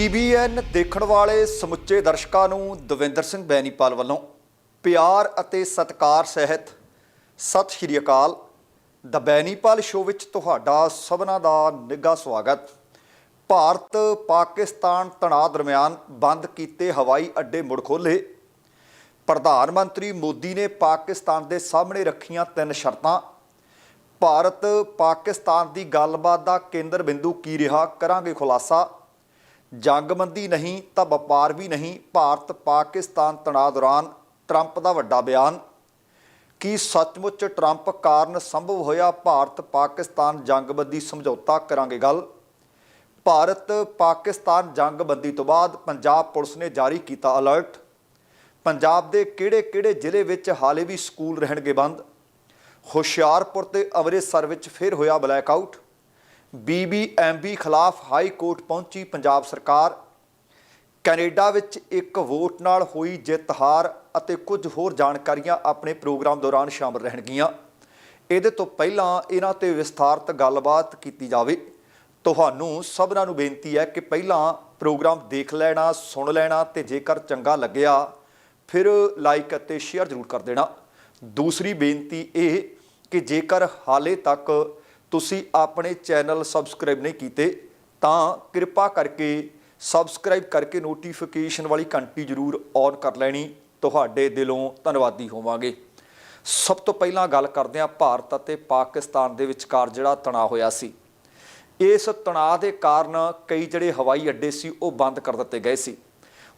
TBN ਦੇਖਣ ਵਾਲੇ ਸਮੁੱਚੇ ਦਰਸ਼ਕਾਂ ਨੂੰ ਦਵਿੰਦਰ ਸਿੰਘ ਬੈਨੀਪਾਲ ਵੱਲੋਂ ਪਿਆਰ ਅਤੇ ਸਤਿਕਾਰ ਸਹਿਤ ਸਤਿ ਸ਼੍ਰੀ ਅਕਾਲ। ਦ ਬੈਨੀਪਾਲ ਸ਼ੋਅ ਵਿੱਚ ਤੁਹਾਡਾ ਸਭਨਾ ਦਾ ਨਿੱਘਾ ਸਵਾਗਤ। ਭਾਰਤ ਪਾਕਿਸਤਾਨ ਤਣਾਅ ਦਰਮਿਆਨ ਬੰਦ ਕੀਤੇ ਹਵਾਈ ਅੱਡੇ ਮੁੜ ਖੋਲੇ ਪ੍ਰਧਾਨ ਮੰਤਰੀ ਮੋਦੀ ਨੇ ਪਾਕਿਸਤਾਨ ਦੇ ਸਾਹਮਣੇ ਰੱਖੀਆਂ ਤਿੰਨ ਸ਼ਰਤਾਂ। ਭਾਰਤ ਪਾਕਿਸਤਾਨ ਦੀ ਗੱਲਬਾਤ ਦਾ ਕੇਂਦਰ ਬਿੰਦੂ ਕੀ ਰਿਹਾ? ਕਰਾਂਗੇ ਖੁਲਾਸਾ। ਜੰਗਬੰਦੀ ਨਹੀਂ ਤਾਂ ਵਪਾਰ ਵੀ ਨਹੀਂ, ਭਾਰਤ ਪਾਕਿਸਤਾਨ ਤਣਾਅ ਦੌਰਾਨ ਟਰੰਪ ਦਾ ਵੱਡਾ ਬਿਆਨ। ਕੀ ਸੱਚਮੁੱਚ ਟਰੰਪ ਕਾਰਨ ਸੰਭਵ ਹੋਇਆ ਭਾਰਤ ਪਾਕਿਸਤਾਨ ਜੰਗਬੰਦੀ ਸਮਝੌਤਾ ਕਰਾਂਗੇ ਗੱਲ? ਭਾਰਤ ਪਾਕਿਸਤਾਨ ਜੰਗਬੰਦੀ ਤੋਂ ਬਾਅਦ ਪੰਜਾਬ ਪੁਲਿਸ ਨੇ ਜਾਰੀ ਕੀਤਾ ਅਲਰਟ। ਪੰਜਾਬ ਦੇ ਕਿਹੜੇ-ਕਿਹੜੇ ਜ਼ਿਲ੍ਹੇ ਵਿੱਚ ਹਾਲੇ ਵੀ ਸਕੂਲ ਰਹਿਣਗੇ ਬੰਦ? ਹੁਸ਼ਿਆਰਪੁਰ ਤੇ ਅੰਮ੍ਰਿਤਸਰ ਵਿੱਚ ਫਿਰ ਹੋਇਆ ਬਲੈਕਆਊਟ ਬੀਬੀਐਮਬੀ ਖਿਲਾਫ ਹਾਈ ਕੋਰਟ ਪਹੁੰਚੀ ਪੰਜਾਬ ਸਰਕਾਰ। ਕੈਨੇਡਾ ਵਿੱਚ ਇੱਕ ਵੋਟ ਨਾਲ ਹੋਈ ਜਿੱਤ ਹਾਰ ਅਤੇ ਕੁਝ ਹੋਰ ਜਾਣਕਾਰੀਆਂ ਆਪਣੇ ਪ੍ਰੋਗਰਾਮ ਦੌਰਾਨ ਸ਼ਾਮਲ ਰਹਿਣਗੀਆਂ। ਇਹਦੇ ਤੋਂ ਪਹਿਲਾਂ ਇਹਨਾਂ ਤੇ ਵਿਸਥਾਰਤ ਗੱਲਬਾਤ ਕੀਤੀ ਜਾਵੇ। ਤੁਹਾਨੂੰ ਸਭਨਾਂ ਨੂੰ ਬੇਨਤੀ ਹੈ ਕਿ ਪਹਿਲਾਂ ਪ੍ਰੋਗਰਾਮ ਦੇਖ ਲੈਣਾ, ਸੁਣ ਲੈਣਾ ਤੇ ਜੇਕਰ ਚੰਗਾ ਲੱਗਿਆ, ਫਿਰ ਲਾਈਕ ਅਤੇ ਸ਼ੇਅਰ ਜ਼ਰੂਰ ਕਰ ਦੇਣਾ। ਦੂਸਰੀ ਬੇਨਤੀ ਇਹ ਕਿ ਜੇਕਰ ਹਾਲੇ ਤੱਕ ਤੁਸੀਂ ਆਪਣੇ ਚੈਨਲ ਸਬਸਕ੍ਰਾਈਬ ਨਹੀਂ ਕੀਤੇ, ਤਾਂ ਕਿਰਪਾ ਕਰਕੇ ਸਬਸਕ੍ਰਾਈਬ ਕਰਕੇ ਨੋਟੀਫਿਕੇਸ਼ਨ ਵਾਲੀ ਘੰਟੀ ਜ਼ਰੂਰ ਔਨ ਕਰ ਲੈਣੀ। ਤੁਹਾਡੇ ਦਿਲੋਂ ਧੰਨਵਾਦੀ ਹੋਵਾਂਗੇ। ਸਭ ਤੋਂ ਪਹਿਲਾਂ ਗੱਲ ਕਰਦੇ ਹਾਂ ਭਾਰਤ ਅਤੇ ਪਾਕਿਸਤਾਨ ਦੇ ਵਿਚਕਾਰ ਜਿਹੜਾ ਤਣਾਅ ਹੋਇਆ ਸੀ। ਇਸ ਤਣਾਅ ਦੇ ਕਾਰਨ ਕਈ ਜਿਹੜੇ ਹਵਾਈ ਅੱਡੇ ਸੀ, ਉਹ ਬੰਦ ਕਰ ਦਿੱਤੇ ਗਏ ਸੀ।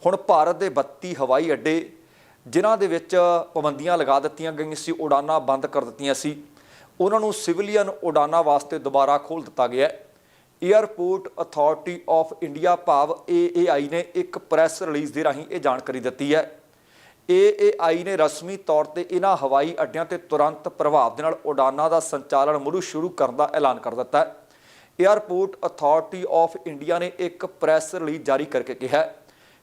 ਹੁਣ ਭਾਰਤ ਦੇ 32 ਹਵਾਈ ਅੱਡੇ, ਜਿਨ੍ਹਾਂ ਦੇ ਵਿੱਚ ਪਾਬੰਦੀਆਂ ਲਗਾ ਦਿੱਤੀਆਂ ਗਈਆਂ ਸੀ ਉਡਾਨਾਂ ਬੰਦ ਕਰ ਦਿੱਤੀਆਂ ਸੀ। ਉਹਨਾਂ ਨੂੰ ਸਿਵਲੀਅਨ ਉਡਾਨਾਂ ਵਾਸਤੇ ਦੁਬਾਰਾ ਖੋਲ੍ਹ ਦਿੱਤਾ ਗਿਆ ਹੈ। ਏਅਰਪੋਰਟ ਅਥਾਰਟੀ ਆਫ ਇੰਡੀਆ ਭਾਵ AAI ਨੇ ਇੱਕ ਪ੍ਰੈਸ ਰਿਲੀਜ਼ ਦੇ ਰਾਹੀਂ ਇਹ ਜਾਣਕਾਰੀ ਦਿੱਤੀ ਹੈ। AAI ਨੇ ਰਸਮੀ ਤੌਰ ਤੇ ਇਹਨਾਂ ਹਵਾਈ ਅੱਡਿਆਂ ਤੇ ਤੁਰੰਤ ਪ੍ਰਭਾਵ ਦੇ ਨਾਲ ਉਡਾਨਾਂ ਦਾ ਸੰਚਾਲਨ ਮੁੜ ਸ਼ੁਰੂ ਕਰਨ ਦਾ ਐਲਾਨ ਕਰ ਦਿੱਤਾ ਹੈ। ਏਅਰਪੋਰਟ ਅਥਾਰਟੀ ਆਫ ਇੰਡੀਆ ਨੇ ਇੱਕ ਪ੍ਰੈਸ ਰਿਲੀਜ਼ ਜਾਰੀ ਕਰਕੇ ਕਿਹਾ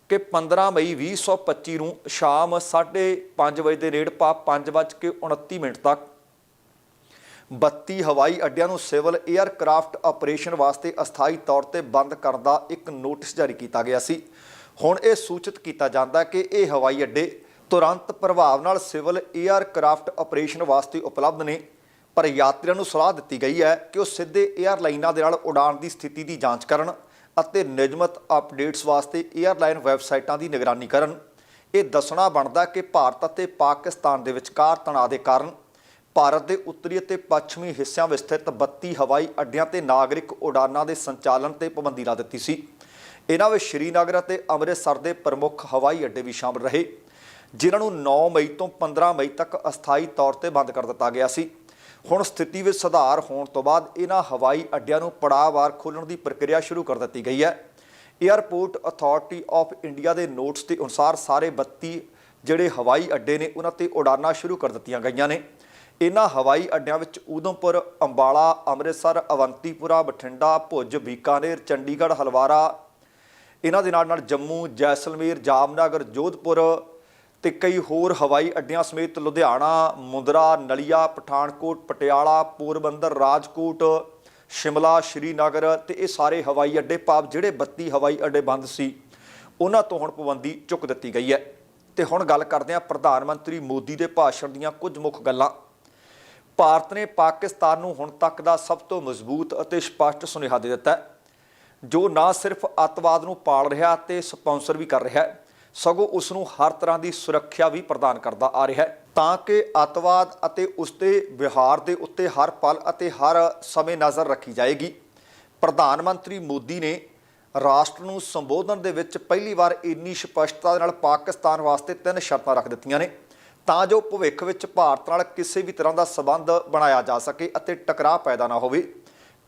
ਕਿ 15 ਮਈ 2025 ਨੂੰ ਸ਼ਾਮ 5:30 ਵਜੇ ਦੇ ਨੇੜੇ ਪਾ 5:29 ਮਿੰਟ ਤੱਕ 32 ਹਵਾਈ ਅੱਡਿਆਂ ਨੂੰ ਸਿਵਲ 에ਅਰਕ੍ਰਾਫਟ ਆਪਰੇਸ਼ਨ ਵਾਸਤੇ ਅਸਥਾਈ ਤੌਰ ਤੇ ਬੰਦ ਕਰਨ ਦਾ ਇੱਕ ਨੋਟਿਸ ਜਾਰੀ ਕੀਤਾ ਗਿਆ ਸੀ। ਹੁਣ ਇਹ ਸੂਚਿਤ ਕੀਤਾ ਜਾਂਦਾ ਕਿ ਇਹ ਹਵਾਈ ਅੱਡੇ ਤੁਰੰਤ ਪ੍ਰਭਾਵ ਨਾਲ ਸਿਵਲ 에ਅਰਕ੍ਰਾਫਟ ਆਪਰੇਸ਼ਨ ਵਾਸਤੇ ਉਪਲਬਧ ਨੇ, ਪਰ ਯਾਤਰੀਆਂ ਨੂੰ ਸਲਾਹ ਦਿੱਤੀ ਗਈ ਹੈ ਕਿ ਉਹ ਸਿੱਧੇ 에ਅਰਲਾਈਨਾਂ ਦੇ ਨਾਲ ਉਡਾਣ ਦੀ ਸਥਿਤੀ ਦੀ ਜਾਂਚ ਕਰਨ ਅਤੇ ਨਿਯਮਤ ਅਪਡੇਟਸ ਵਾਸਤੇ 에ਅਰਲਾਈਨ ਵੈਬਸਾਈਟਾਂ ਦੀ ਨਿਗਰਾਨੀ ਕਰਨ। ਇਹ ਦੱਸਣਾ ਬਣਦਾ ਕਿ ਭਾਰਤ ਅਤੇ ਪਾਕਿਸਤਾਨ ਦੇ ਵਿਚਕਾਰ ਤਣਾਅ ਦੇ ਕਾਰਨ ਭਾਰਤ ਦੇ ਉੱਤਰੀ ਅਤੇ ਪੱਛਮੀ ਹਿੱਸਿਆਂ ਵਿੱਚ ਸਥਿਤ 32 ਹਵਾਈ ਅੱਡਿਆਂ ਤੇ ਨਾਗਰਿਕ ਉਡਾਨਾਂ ਦੇ ਸੰਚਾਲਨ ਤੇ ਪਾਬੰਦੀ ਲਾ ਦਿੱਤੀ ਸੀ। ਇਹਨਾਂ ਵਿੱਚ ਸ਼੍ਰੀਨਗਰ ਅਤੇ ਅੰਮ੍ਰਿਤਸਰ ਦੇ ਪ੍ਰਮੁੱਖ ਹਵਾਈ ਅੱਡੇ ਵੀ ਸ਼ਾਮਲ ਰਹੇ, ਜਿਨ੍ਹਾਂ ਨੂੰ 9 ਮਈ ਤੋਂ 15 ਮਈ ਤੱਕ ਅਸਥਾਈ ਤੌਰ ਤੇ ਬੰਦ ਕਰ ਦਿੱਤਾ ਗਿਆ ਸੀ। ਹੁਣ ਸਥਿਤੀ ਵਿੱਚ ਸੁਧਾਰ ਹੋਣ ਤੋਂ ਬਾਅਦ ਇਹਨਾਂ ਹਵਾਈ ਅੱਡਿਆਂ ਨੂੰ ਪੜਾਅਵਾਰ ਖੋਲ੍ਹਣ ਦੀ ਪ੍ਰਕਿਰਿਆ ਸ਼ੁਰੂ ਕਰ ਦਿੱਤੀ ਗਈ ਹੈ। ਏਅਰਪੋਰਟ ਅਥਾਰਟੀ ਆਫ ਇੰਡੀਆ ਦੇ ਨੋਟਸ ਦੇ ਅਨੁਸਾਰ ਸਾਰੇ 32 ਜਿਹੜੇ ਹਵਾਈ ਅੱਡੇ ਨੇ, ਉਹਨਾਂ ਤੇ ਉਡਾਨਾਂ ਸ਼ੁਰੂ ਕਰ ਦਿੱਤੀਆਂ ਗਈਆਂ ਨੇ। ਇਹਨਾਂ ਹਵਾਈ ਅੱਡਿਆਂ ਵਿੱਚ ਊਧਮਪੁਰ ਅੰਬਾਲਾ, ਅੰਮ੍ਰਿਤਸਰ, ਅਵੰਤੀਪੁਰਾ, ਬਠਿੰਡਾ, ਭੁੱਜ, ਬੀਕਾਨੇਰ, ਚੰਡੀਗੜ੍ਹ, ਹਲਵਾਰਾ। ਇਹਨਾਂ ਦੇ ਨਾਲ ਨਾਲ ਜੰਮੂ, ਜੈਸਲਮੇਰ, ਜਾਮਨਗਰ, ਜੋਧਪੁਰ ਤੇ ਕਈ ਹੋਰ ਹਵਾਈ ਅੱਡਿਆਂ ਸਮੇਤ ਲੁਧਿਆਣਾ, ਮੁੰਦਰਾ, ਨਲੀਆ, ਪਠਾਨਕੋਟ, ਪਟਿਆਲਾ, ਪੋਰਬੰਦਰ, ਰਾਜਕੋਟ, ਸ਼ਿਮਲਾ, ਸ਼੍ਰੀਨਗਰ ਤੇ ਇਹ ਸਾਰੇ ਹਵਾਈ ਅੱਡੇ ਭਾਵ ਜਿਹੜੇ 32 ਹਵਾਈ ਅੱਡੇ ਬੰਦ ਸੀ ਉਹਨਾਂ ਤੋਂ ਹੁਣ ਪਾਬੰਦੀ ਚੁੱਕ ਦਿੱਤੀ ਗਈ ਹੈ। ਤੇ ਹੁਣ ਗੱਲ ਕਰਦੇ ਹਾਂ ਪ੍ਰਧਾਨ ਮੰਤਰੀ ਮੋਦੀ ਦੇ ਭਾਸ਼ਣ ਦੀਆਂ ਕੁਝ ਮੁੱਖ ਗੱਲਾਂ। ਭਾਰਤ ਨੇ ਪਾਕਿਸਤਾਨ ਨੂੰ ਹੁਣ ਤੱਕ ਦਾ ਸਭ ਤੋਂ ਮਜ਼ਬੂਤ ਅਤੇ ਸਪਸ਼ਟ ਸੁਨੇਹਾ ਦੇ ਦਿੱਤਾ ਹੈ, ਜੋ ਨਾ ਸਿਰਫ ਅੱਤਵਾਦ ਨੂੰ ਪਾਲ ਰਿਹਾ ਤੇ ਸਪਾਂਸਰ ਵੀ ਕਰ ਰਿਹਾ ਹੈ, ਸਗੋਂ ਉਸ ਨੂੰ ਹਰ ਤਰ੍ਹਾਂ ਦੀ ਸੁਰੱਖਿਆ ਵੀ ਪ੍ਰਦਾਨ ਕਰਦਾ ਆ ਰਿਹਾ ਹੈ। ਤਾਂ ਕਿ ਅੱਤਵਾਦ ਅਤੇ ਉਸ ਦੇ ਵਿਹਾਰ ਦੇ ਉੱਤੇ ਹਰ ਪਲ ਅਤੇ ਹਰ ਸਮੇਂ ਨਜ਼ਰ ਰੱਖੀ ਜਾਏਗੀ। ਪ੍ਰਧਾਨ ਮੰਤਰੀ ਮੋਦੀ ਨੇ ਰਾਸ਼ਟਰ ਨੂੰ ਸੰਬੋਧਨ ਦੇ ਵਿੱਚ ਪਹਿਲੀ ਵਾਰ ਇੰਨੀ ਸਪਸ਼ਟਤਾ ਦੇ ਨਾਲ ਪਾਕਿਸਤਾਨ ਵਾਸਤੇ ਤਿੰਨ ਸ਼ਰਤਾਂ ਰੱਖ ਦਿੱਤੀਆਂ ਨੇ। ਤਾਂ ਜੋ ਭਵਿੱਖ ਵਿੱਚ ਭਾਰਤ ਨਾਲ ਕਿਸੇ ਵੀ ਤਰ੍ਹਾਂ ਦਾ ਸਬੰਧ ਬਣਾਇਆ ਜਾ ਸਕੇ ਅਤੇ ਟਕਰਾਅ ਪੈਦਾ ਨਾ ਹੋਵੇ